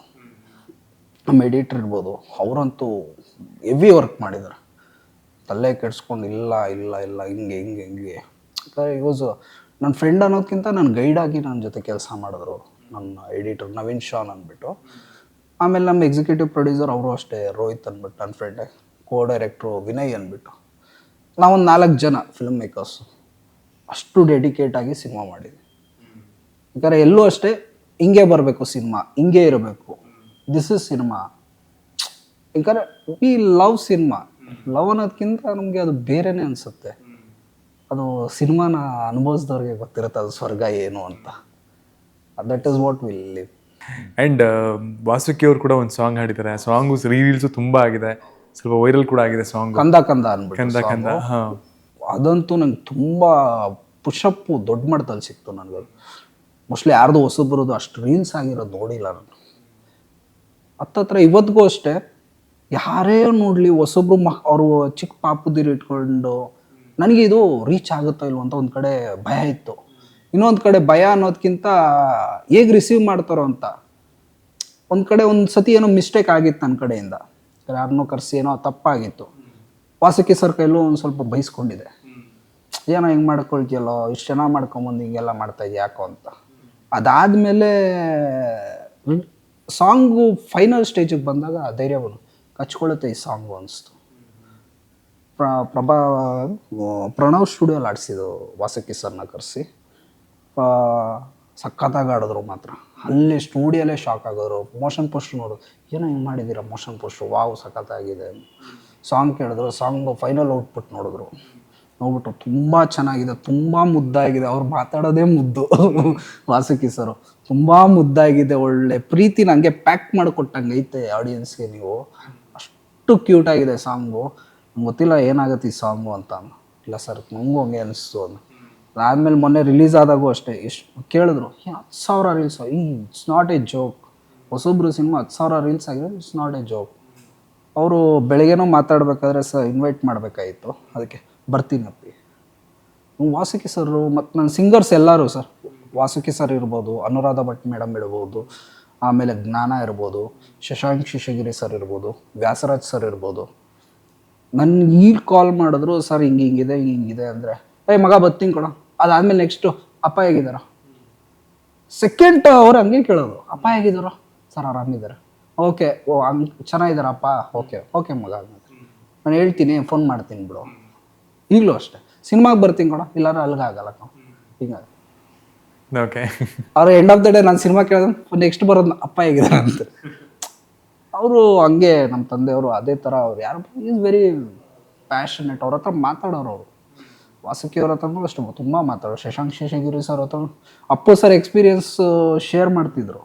ನಮ್ಮ ಎಡಿಟರ್ ಇರ್ಬೋದು. ಅವರಂತೂ ಹೆವಿ ವರ್ಕ್ ಮಾಡಿದ್ದಾರೆ. ತಲೆ ಕೆಡ್ಸ್ಕೊಂಡು ಇಲ್ಲ ಇಲ್ಲ ಇಲ್ಲ, ಹಿಂಗೆ ಹಿಂಗೆ ಹಿಂಗೆ. ಯೂಸ್ ನನ್ನ ಫ್ರೆಂಡ್ ಅನ್ನೋದಕ್ಕಿಂತ ನನ್ನ ಗೈಡ್ ಆಗಿ ನನ್ನ ಜೊತೆ ಕೆಲಸ ಮಾಡಿದ್ರು ನನ್ನ ಎಡಿಟರ್ ನವೀನ್ ಶಾನ್ ಅಂದ್ಬಿಟ್ಟು. ಆಮೇಲೆ ನಮ್ಮ ಎಕ್ಸಿಕ್ಯೂಟಿವ್ ಪ್ರೊಡ್ಯೂಸರ್ ಅವರು ಅಷ್ಟೇ, ರೋಹಿತ್ ಅಂದ್ಬಿಟ್ಟು ನನ್ನ ಫ್ರೆಂಡೇ ಕೋ ಡೈರೆಕ್ಟ್ರು ವಿನಯ್ ಅಂದ್ಬಿಟ್ಟು. ನಾವೊಂದು ನಾಲ್ಕು ಜನ ಫಿಲ್ಮ್ ಮೇಕರ್ಸು ಅಷ್ಟು ಡೆಡಿಕೇಟಾಗಿ ಸಿನಿಮಾ ಮಾಡಿದ್ವಿ. ಯಾಕಂದರೆ ಎಲ್ಲೂ ಅಷ್ಟೇ ಹಿಂಗೆ ಬರಬೇಕು ಸಿನಿಮಾ ಹಿಂಗೆ ಇರಬೇಕು. ದಿಸ್ ಇಸ್ ಸಿನಿಮಾ ಯಾಕಂದರೆ ವಿ ಲವ್ ಸಿನಿಮಾ ಲವ್ ಅನ್ನೋದಕ್ಕಿಂತ ನಮಗೆ ಅದು ಬೇರೆನೇ ಅನಿಸುತ್ತೆ. ಅದು ಸಿನಿಮಾನ ಅನುಭವಿಸಿದವ್ರಿಗೆ ಗೊತ್ತಿರುತ್ತೆ ಅದು ಸ್ವರ್ಗ ಏನು ಅಂತ. That is what will live and Vasuki ಅವರು ಕೂಡ ಒಂದು ಸಾಂಗ್ ಹಾಡಿದ್ದಾರೆ. ಆ ಸಾಂಗು ರೀಲ್ಸು ತುಂಬ ಆಗಿದೆ. ಸ್ವಲ್ಪ ವೈರಲ್ ಕೂಡ ಆಗಿದೆ ಸಾಂಗ್ ಕಂದ ಕಂದ ಅನ್ಬಿಟ್ಟು ಕಂದ ಕಂದ ಹಾಂ. ಅದಂತೂ ನಂಗೆ ತುಂಬ ಪುಷಪ್ಪು ದೊಡ್ಡ ಮಟ್ಟದಲ್ಲಿ ಸಿಕ್ತು ನನಗೆ ಮೋಸ್ಟ್ಲಿ ಯಾರ್ದು ಬರೋದು ಅಷ್ಟು ರೀಲ್ಸ್ ಆಗಿರೋದು ನೋಡಿಲ್ಲ ನಾನು. ಹತ್ತತ್ರ ಇವತ್ತಿಗೂ ಅಷ್ಟೇ ಯಾರೇ ನೋಡಲಿ ಹೊಸೊಬ್ರು ಮಕ್ ಅವರು ಚಿಕ್ಕ ಪಾಪುದಿರು ಇಟ್ಕೊಂಡು ನನಗೆ ಇದು ರೀಚ್ ಆಗುತ್ತೋ ಇಲ್ವೋ ಅಂತ ಒಂದು ಕಡೆ ಭಯ ಇತ್ತು. ಇನ್ನೊಂದು ಕಡೆ ಭಯ ಅನ್ನೋದಕ್ಕಿಂತ ಹೇಗೆ ರಿಸೀವ್ ಮಾಡ್ತಾರೋ ಅಂತ. ಒಂದು ಕಡೆ ಒಂದು ಸತಿ ಏನೋ ಮಿಸ್ಟೇಕ್ ಆಗಿತ್ತು ನನ್ನ ಕಡೆಯಿಂದ. ಯಾರನ್ನೋ ಕರೆಸಿ ಏನೋ ತಪ್ಪಾಗಿತ್ತು. ವಾಸಕಿ ಸರ್ ಕೈಲೂ ಒಂದು ಸ್ವಲ್ಪ ಬೈಸ್ಕೊಂಡಿದೆ. ಏನೋ ಹಿಂಗೆ ಮಾಡ್ಕೊಳ್ತೀಯಲ್ಲೋ, ಇಷ್ಟು ಚೆನ್ನಾಗಿ ಮಾಡ್ಕೊಂಬಂದು ಹಿಂಗೆಲ್ಲ ಮಾಡ್ತಾ ಯಾಕೋ ಅಂತ. ಅದಾದಮೇಲೆ ಸಾಂಗು ಫೈನಲ್ ಸ್ಟೇಜಿಗೆ ಬಂದಾಗ ಧೈರ್ಯ ಬಂದು ಕಚ್ಕೊಳ್ಳುತ್ತೆ ಈ ಸಾಂಗು ಅನಿಸ್ತು ಪ್ರ, ಪ್ರಭಾ ಪ್ರಣವ್ ಸ್ಟುಡಿಯೋಲಿ ಆಡಿಸಿದ್ರು ವಾಸಕಿ ಸರ್ನ ಕರೆಸಿ. ಸಖತ್ತಾಗಿ ಆಡಿದ್ರು ಮಾತ್ರ. ಅಲ್ಲಿ ಸ್ಟುಡಿಯೋಲೇ ಶಾಕ್ ಆಗೋರು ಮೋಷನ್ ಪೋಸ್ಟ್ ನೋಡು, ಏನೋ ಹಿಂಗೆ ಮಾಡಿದ್ದೀರಾ ಮೋಷನ್ ಪೋಸ್ಟ್ ವಾವ್, ಸಖತ್ತಾಗಿದೆ. ಸಾಂಗ್ ಕೇಳಿದ್ರು ಸಾಂಗ್ ಫೈನಲ್ ಔಟ್ಪುಟ್ ನೋಡಿದ್ರು. ನೋಡ್ಬಿಟ್ರು, ತುಂಬ ಚೆನ್ನಾಗಿದೆ, ತುಂಬ ಮುದ್ದಾಗಿದೆ. ಅವ್ರು ಮಾತಾಡೋದೇ ಮುದ್ದು, ವಾಸುಕಿ ಸರು. ತುಂಬ ಮುದ್ದಾಗಿದೆ, ಒಳ್ಳೆ ಪ್ರೀತಿ ನನಗೆ ಪ್ಯಾಕ್ ಮಾಡಿಕೊಟ್ಟಂಗೆ ಐತೆ ಆಡಿಯನ್ಸ್ಗೆ ನೀವು. ಅಷ್ಟು ಕ್ಯೂಟ್ ಆಗಿದೆ ಸಾಂಗು ಗೊತ್ತಿಲ್ಲ ಏನಾಗುತ್ತೆ ಈ ಸಾಂಗು ಅಂತ. ಇಲ್ಲ ಸರ್ ನನಗೂ ಹಂಗೆ ಅನಿಸ್ತು ಅಂತ ಅದಾದಮೇಲೆ ಮೊನ್ನೆ ರಿಲೀಸ್ ಆದಾಗೂ ಅಷ್ಟೇ ಎಷ್ಟು ಕೇಳಿದ್ರು "ಏ, ಹತ್ತು ಸಾವಿರ ರೀಲ್ಸ್ ಈ ಇಟ್ಸ್ ನಾಟ್ ಎ ಜೋಕ್ ಹೊಸೊಬ್ರು ಸಿನಿಮಾ ಹತ್ತು ಸಾವಿರ ರೀಲ್ಸ್ ಆಗಿದೆ ಇಟ್ಸ್ ನಾಟ್ ಎ ಜೋಕ್ ಅವರು ಬೆಳಿಗ್ಗೆನೂ ಮಾತಾಡಬೇಕಾದ್ರೆ ಸರ್ ಇನ್ವೈಟ್ ಮಾಡಬೇಕಾಗಿತ್ತು ಅದಕ್ಕೆ ಬರ್ತೀನಿ ವಾಸುಕಿ ಸರು ಮತ್ತು ನನ್ನ ಸಿಂಗರ್ಸ್ ಎಲ್ಲರೂ ಸರ್ ವಾಸುಕಿ ಸರ್ ಇರ್ಬೋದು ಅನುರಾಧ ಭಟ್ ಮೇಡಮ್ ಇರ್ಬೋದು ಆಮೇಲೆ ಜ್ಞಾನ ಇರ್ಬೋದು ಶಶಾಂಕ್ ಶಿಶಗಿರಿ ಸರ್ ಇರ್ಬೋದು ವ್ಯಾಸರಾಜ್ ಸರ್ ಇರ್ಬೋದು ನನ್ಗೆ ಈಗ ಕಾಲ್ ಮಾಡಿದ್ರು ಸರ್ ಹಿಂಗೆ ಹಿಂಗಿದೆ ಹಿಂಗೆ ಹಿಂಗಿದೆ ಅಂದರೆ ಏ ಮಗ ಬರ್ತೀನಿ ಕೊಡ. ಅದಾದಮೇಲೆ ನೆಕ್ಸ್ಟು ಅಪ್ಪ ಹೇಗಿದ್ದಾರ? ಸೆಕೆಂಡ್ ಅವ್ರು ಹಂಗೆ ಕೇಳೋದು ಅಪ್ಪ ಹೇಗಿದ್ದಾರೋ? ಸರ್ ಆರಾಮಿದ್ದಾರೆ. ಓಕೆ ಓ ಹಂಗೆ ಚೆನ್ನಾಗಿದ್ದಾರಪ್ಪ. ಓಕೆ ಓಕೆ ಮಗ. ನಾನು ಹೇಳ್ತೀನಿ ಫೋನ್ ಮಾಡ್ತೀನಿ ಬಿಡು. ಈಗಲೂ ಅಷ್ಟೇ. ಸಿನಿಮಾಗೆ ಬರ್ತೀನಿ ಕೊಡ ಇಲ್ಲಾಂದ್ರೆ ಅಲ್ಗ ಆಗಲ್ಲ ನಾವು ಹಿಂಗಾಗಿ ಓಕೆ ಅವ್ರು ಎಂಡ್ ಆಫ್ ದ ಡೇ ನಾನು ಸಿನಿಮಾ ಕೇಳಿದ್ರೆ ನೆಕ್ಸ್ಟ್ ಬರೋದು ಅಪ್ಪ ಹೇಗಿದ್ದಾರೆ? ಅಂತ. ಅವರು ಹಂಗೆ ನಮ್ಮ ತಂದೆಯವರು ಅದೇ ಥರ ಅವ್ರು ಯಾರು ಈಸ್ ವೆರಿ ಪ್ಯಾಷನೆಟ್ ಅವ್ರ ಹತ್ರ ಮಾತಾಡೋರು ಅವರು. ವಾಸುಕಿ ಅವ್ರ ಹತ್ರನೂ ಅಷ್ಟು, ತುಂಬ ಮಾತಾಡೋರು. ಶಶಾಂಕ್ ಶೇಷಗಿರಿ ಸರ್ ಹತ್ರ ಅಪ್ಪು ಸರ್ ಎಕ್ಸ್ಪೀರಿಯನ್ಸ್ ಶೇರ್ ಮಾಡ್ತಿದ್ರು.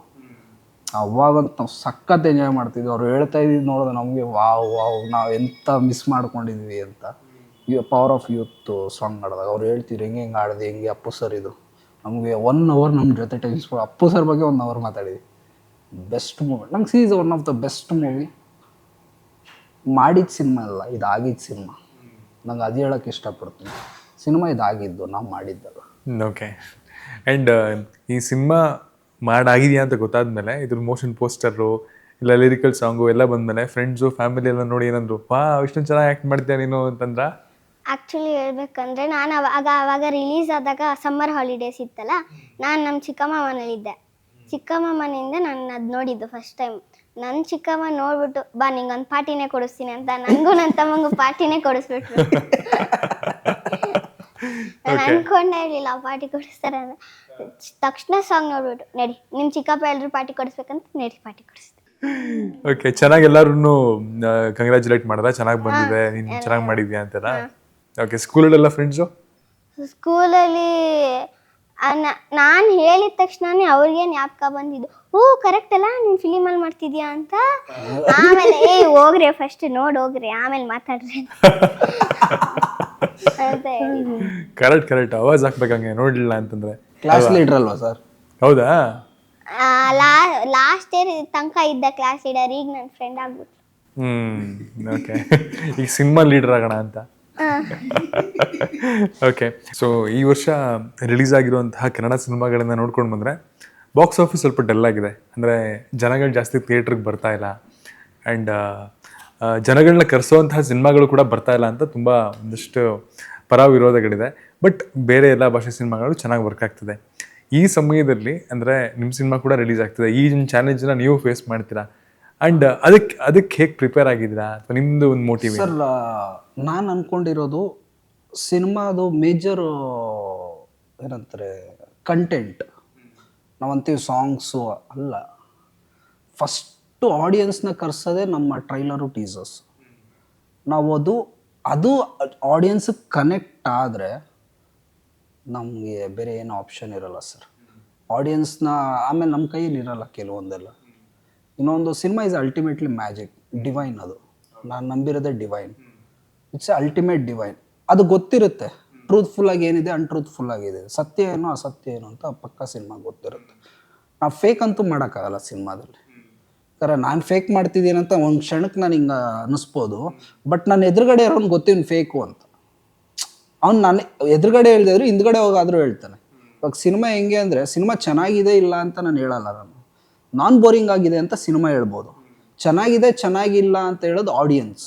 ಅವಾಗಂತ ನಾವು ಸಖತ್ ಎಂಜಾಯ್ ಮಾಡ್ತಿದ್ವಿ. ಅವ್ರು ಹೇಳ್ತಾ ಇದ್ದಿದ್ದು ನೋಡಿದ್ರೆ ನಮಗೆ ವಾವ್ ವಾವ್, ನಾವು ಎಂಥ ಮಿಸ್ ಮಾಡ್ಕೊಂಡಿದ್ವಿ ಅಂತ. ಪವರ್ ಆಫ್ ಯೂತ್ ಸಾಂಗ್ ಆಡಿದಾಗ ಅವ್ರು ಹೇಳ್ತಿದ್ರು, ಹೆಂಗೆ ಹೆಂಗೆ ಆಡಿದೆ ಹೆಂಗೆ ಅಪ್ಪು ಸರ್ ಇದು? ನಮಗೆ ಒನ್ ಅವರ್ ನಮ್ಮ ಜೊತೆ ಟೈಮ್ ಸ್ಪೆಂಡ್ ಅಪ್ಪು ಸರ್ ಬಗ್ಗೆ ಒನ್ ಅವರ್ ಮಾತಾಡಿದ್ವಿ. ಬೆಸ್ಟ್ ಮೂವಿ ನಂಗೆ seize one of the best movie ಮಾಡಿದ ಸಿನಿಮಾ ಅಲ್ಲ ಇದಾಗಿದ್ದ ಸಿನಿಮಾ ನಂಗೆ ಅದು ಹೇಳೋಕ್ಕೆ ಇಷ್ಟಪಡ್ತೀನಿ. ಸಿನಿಮಾ ಇದಾಗಿದ್ದು ನಾವು ಮಾಡಿದ್ದಲ್ಲ. ಓಕೆ ಆ್ಯಂಡ್ ಈ ಸಿನಿಮಾ ಮಾಡಾಗಿದೆಯಾ ಅಂತ ಗೊತ್ತಾದ್ಮೇಲೆ ಇದ್ರ ಮೋಷನ್ ಪೋಸ್ಟರು ಇಲ್ಲ ಲಿರಿಕಲ್ ಸಾಂಗು ಎಲ್ಲ ಬಂದಮೇಲೆ ಫ್ರೆಂಡ್ಸು ಫ್ಯಾಮಿಲಿ ಎಲ್ಲ ನೋಡಿ ಏನಂದ್ರು ಪಾ ಇಷ್ಟೊಂದು ಚೆನ್ನಾಗಿ ಆ್ಯಕ್ಟ್ ಮಾಡ್ತೀಯ ನೀನು? ಅಂತಂದ್ರ ಆ್ಯಕ್ಚುಲಿ ಹೇಳ್ಬೇಕಂದ್ರೆ ನಾನು ಅವಾಗ ಅವಾಗ ರಿಲೀಸ್ ಆದಾಗ ಸಮ್ಮರ್ ಹಾಲಿಡೇಸ್ ಇತ್ತಲ್ಲ ನಾನು ನಮ್ಮ ಚಿಕ್ಕಮ್ಮ ಮನೇಲಿದ್ದೆ. ಚಿಕ್ಕಮ್ಮ ಮನೆಯಿಂದ ನಾನು ಅದು ನೋಡಿದ್ದು ಫಸ್ಟ್ ಟೈಮ್ ನನ್ನ ಚಿಕ್ಕಮ್ಮ ನೋಡ್ಬಿಟ್ಟು ಬಾ ನಿಂಗೊಂದು ಪಾರ್ಟಿನೇ ಕೊಡಿಸ್ತೀನಿ ಅಂತ ನನಗೂ ನನ್ನ ತಮ್ಮಂಗೂ ಪಾರ್ಟಿನೇ ಕೊಡಿಸ್ಬಿಟ್ರು. ನಾನು ಅನ್ಕೊಂಡೇ ಇರಲಿಲ್ಲ ಪಾರ್ಟಿ ಕೊಡಿಸ್ತಾರೆ ಅಂತ. ತಕ್ಷಣ ಸಾಂಗ್ ನೋಡ್ಬಿಟ್ಟು ನಡಿ ನಿಮ್ಮ ಚಿಕ್ಕಪ್ಪ ಎಲ್ಲರೂ ಪಾರ್ಟಿ ಕೊಡಿಸ್ಬೇಕಂತ ನಡಿ ಪಾರ್ಟಿ ಕೊಡಿಸ್ತೀನಿ. ಓಕೆ ಚೆನ್ನಾಗಿ ಎಲ್ಲರೂ ಕಂಗ್ರ್ಯಾಚುಲೇಟ್ ಮಾಡ್ದ ಚೆನ್ನಾಗಿ ಬಂದಿದೆ ನೀನು ಚೆನ್ನಾಗಿ ಮಾಡಿದ್ಯಾ ಅಂತೆಲ್ಲ? ಓಕೆ ಸ್ಕೂಲಲ್ಲೆಲ್ಲ ಫ್ರೆಂಡ್ಸು ಸ್ಕೂಲಲ್ಲಿ ನಾನು ಹೇಳಿದ ತಕ್ಷಣನೇ ಅವ್ರಿಗೆ ಜ್ಞಾಪಕ ಬಂದಿದ್ದು. ಓ ಕರೆಕ್ಟ್ ಅಲ್ಲ? ನೀನು ಫಿಲಿಮಲ್ಲಿ ಮಾಡ್ತಿದ್ಯಾ ಅಂತ? ಆಮೇಲೆ ಏ ಹೋಗ್ರಿ ಫಸ್ಟ್ ನೋಡಿ ಹೋಗ್ರಿ. ಆಮೇಲೆ ಮಾತಾಡ್ರಿ ಅಂತ. ಕರೆಕ್ಟ್ ಕರೆಕ್ಟ್ ಅವಾಜ್ ಹಾಕ್ಬೇಕಂಗೆ. ನೋಡ್ಲಿಲ್ಲ ಅಂತಂದ್ರೆ. ಕ್ಲಾಸ್ ಲೀಡರ್ ಅಲ್ವಾ ಸರ್ ಹೌದಾ? ಲಾಸ್ಟ್ ಇಯರ್ ತನಕ ಇದ್ದ ಕ್ಲಾಸ್ ಲೀಡರ್ ಈಗ ನನ್ನ ಫ್ರೆಂಡ್ ಆಗ್ಬಿಟ್ಟು ಹ್ಮ್ ಓಕೆ ಈಗ ಸಿನಿಮಾ ಲೀಡರ್ ಆಗೋಣ ಅಂತ. ಓಕೆ ಸೊ ಈ ವರ್ಷ ರಿಲೀಸ್ ಆಗಿರುವಂತಹ ಕನ್ನಡ ಸಿನಿಮಾಗಳನ್ನ ನೋಡ್ಕೊಂಡು ಬಂದರೆ ಬಾಕ್ಸ್ ಆಫೀಸ್ ಸ್ವಲ್ಪ ಡಲ್ ಆಗಿದೆ. ಅಂದರೆ ಜನಗಳು ಜಾಸ್ತಿ ಥಿಯೇಟ್ರಿಗೆ ಬರ್ತಾ ಇಲ್ಲ. ಆ್ಯಂಡ್ ಜನಗಳನ್ನ ಕರೆಸೋವಂತಹ ಸಿನಿಮಾಗಳು ಕೂಡ ಬರ್ತಾ ಇಲ್ಲ ಅಂತ ತುಂಬ ಒಂದಷ್ಟು ಪರ ವಿರೋಧಗಳಿದೆ ಬಟ್ ಬೇರೆ ಎಲ್ಲ ಭಾಷೆ ಸಿನಿಮಾಗಳು ಚೆನ್ನಾಗಿ ವರ್ಕ್ ಆಗ್ತಿದೆ. ಈ ಸಮಯದಲ್ಲಿ ಅಂದರೆ ನಿಮ್ಮ ಸಿನಿಮಾ ಕೂಡ ರಿಲೀಸ್ ಆಗ್ತಿದೆ. ಈ ಚಾಲೆಂಜ್ ನೀವು ಫೇಸ್ ಮಾಡ್ತೀರಾ? ಆ್ಯಂಡ್ ಅದಕ್ಕೆ ಅದಕ್ಕೆ ಹೇಗೆ ಪ್ರಿಪೇರ್ ಆಗಿದ್ದೀರಾ? ಅಥವಾ ನಿಮ್ಮದು ಒಂದು ಮೋಟಿವ್ ಸರ್ ನಾನು ಅಂದ್ಕೊಂಡಿರೋದು ಸಿನಿಮಾದು ಮೇಜರ್ ಏನಂತಾರೆ ಕಂಟೆಂಟ್ ನಾವಂತೀವಿ ಸಾಂಗ್ಸು ಅಲ್ಲ. ಫಸ್ಟು ಆಡಿಯನ್ಸ್ನ ಕರ್ಸೋದೇ ನಮ್ಮ ಟ್ರೈಲರು ಟೀಸರ್ಸ್ ನಾವು ಅದು ಅದು ಆಡಿಯನ್ಸಿಗೆ ಕನೆಕ್ಟ್ ಆದರೆ ನಮಗೆ ಬೇರೆ ಏನು ಆಪ್ಷನ್ ಇರಲ್ಲ ಸರ್. ಆಡಿಯನ್ಸ್ನ ಆಮೇಲೆ ನಮ್ಮ ಕೈಯಲ್ಲಿ ಇರಲ್ಲ ಕೆಲವೊಂದೆಲ್ಲ. ಇನ್ನೊಂದು cinema is ultimately magic divine ಅದು. ನಾನು ನಂಬಿರೋದೇ ಡಿವೈನ್ ಇಟ್ಸ್ ಅಲ್ಟಿಮೇಟ್ ಡಿವೈನ್ ಅದು ಗೊತ್ತಿರುತ್ತೆ. ಟ್ರೂತ್ಫುಲ್ ಆಗಿ ಏನಿದೆ ಅನ್ಟ್ರೂತ್ಫುಲ್ ಆಗಿದೆ ಸತ್ಯ ಏನು, ಅಸತ್ಯ ಏನು ಅಂತ ಪಕ್ಕ ಸಿನಿಮಾ ಗೊತ್ತಿರುತ್ತೆ. ನಾವು ಫೇಕ್ ಅಂತೂ ಮಾಡೋಕ್ಕಾಗಲ್ಲ ಸಿನಿಮಾದಲ್ಲಿ ಯಾಕಂದ್ರೆ ನಾನು ಫೇಕ್ ಮಾಡ್ತಿದ್ದೀನಿ ಅಂತ ಒಂದು ಕ್ಷಣಕ್ಕೆ ನಾನು ಹಿಂಗೆ ಅನ್ನಿಸ್ಬೋದು. ಬಟ್ ನಾನು ಎದುರುಗಡೆ ಇರೋನು ಗೊತ್ತಿವ್ನು ಫೇಕು ಅಂತ. ಅವ್ನು ನಾನು ಎದುರುಗಡೆ ಹೇಳ್ದಿದ್ರು ಹಿಂದ್ಗಡೆ ಹೋಗಾದರೂ ಹೇಳ್ತಾನೆ. ಇವಾಗ ಸಿನಿಮಾ ಹೆಂಗೆ ಅಂದರೆ ಸಿನಿಮಾ ಚೆನ್ನಾಗಿದೆ ಇಲ್ಲ ಅಂತ ನಾನು ಹೇಳಲ್ಲ ನಾನು. ನಾನ್ ಬೋರಿಂಗ್ ಆಗಿದೆ ಅಂತ ಸಿನಿಮಾ ಹೇಳ್ಬೋದು. ಚೆನ್ನಾಗಿದೆ, ಚೆನ್ನಾಗಿಲ್ಲ ಅಂತ ಹೇಳೋದು ಆಡಿಯನ್ಸ್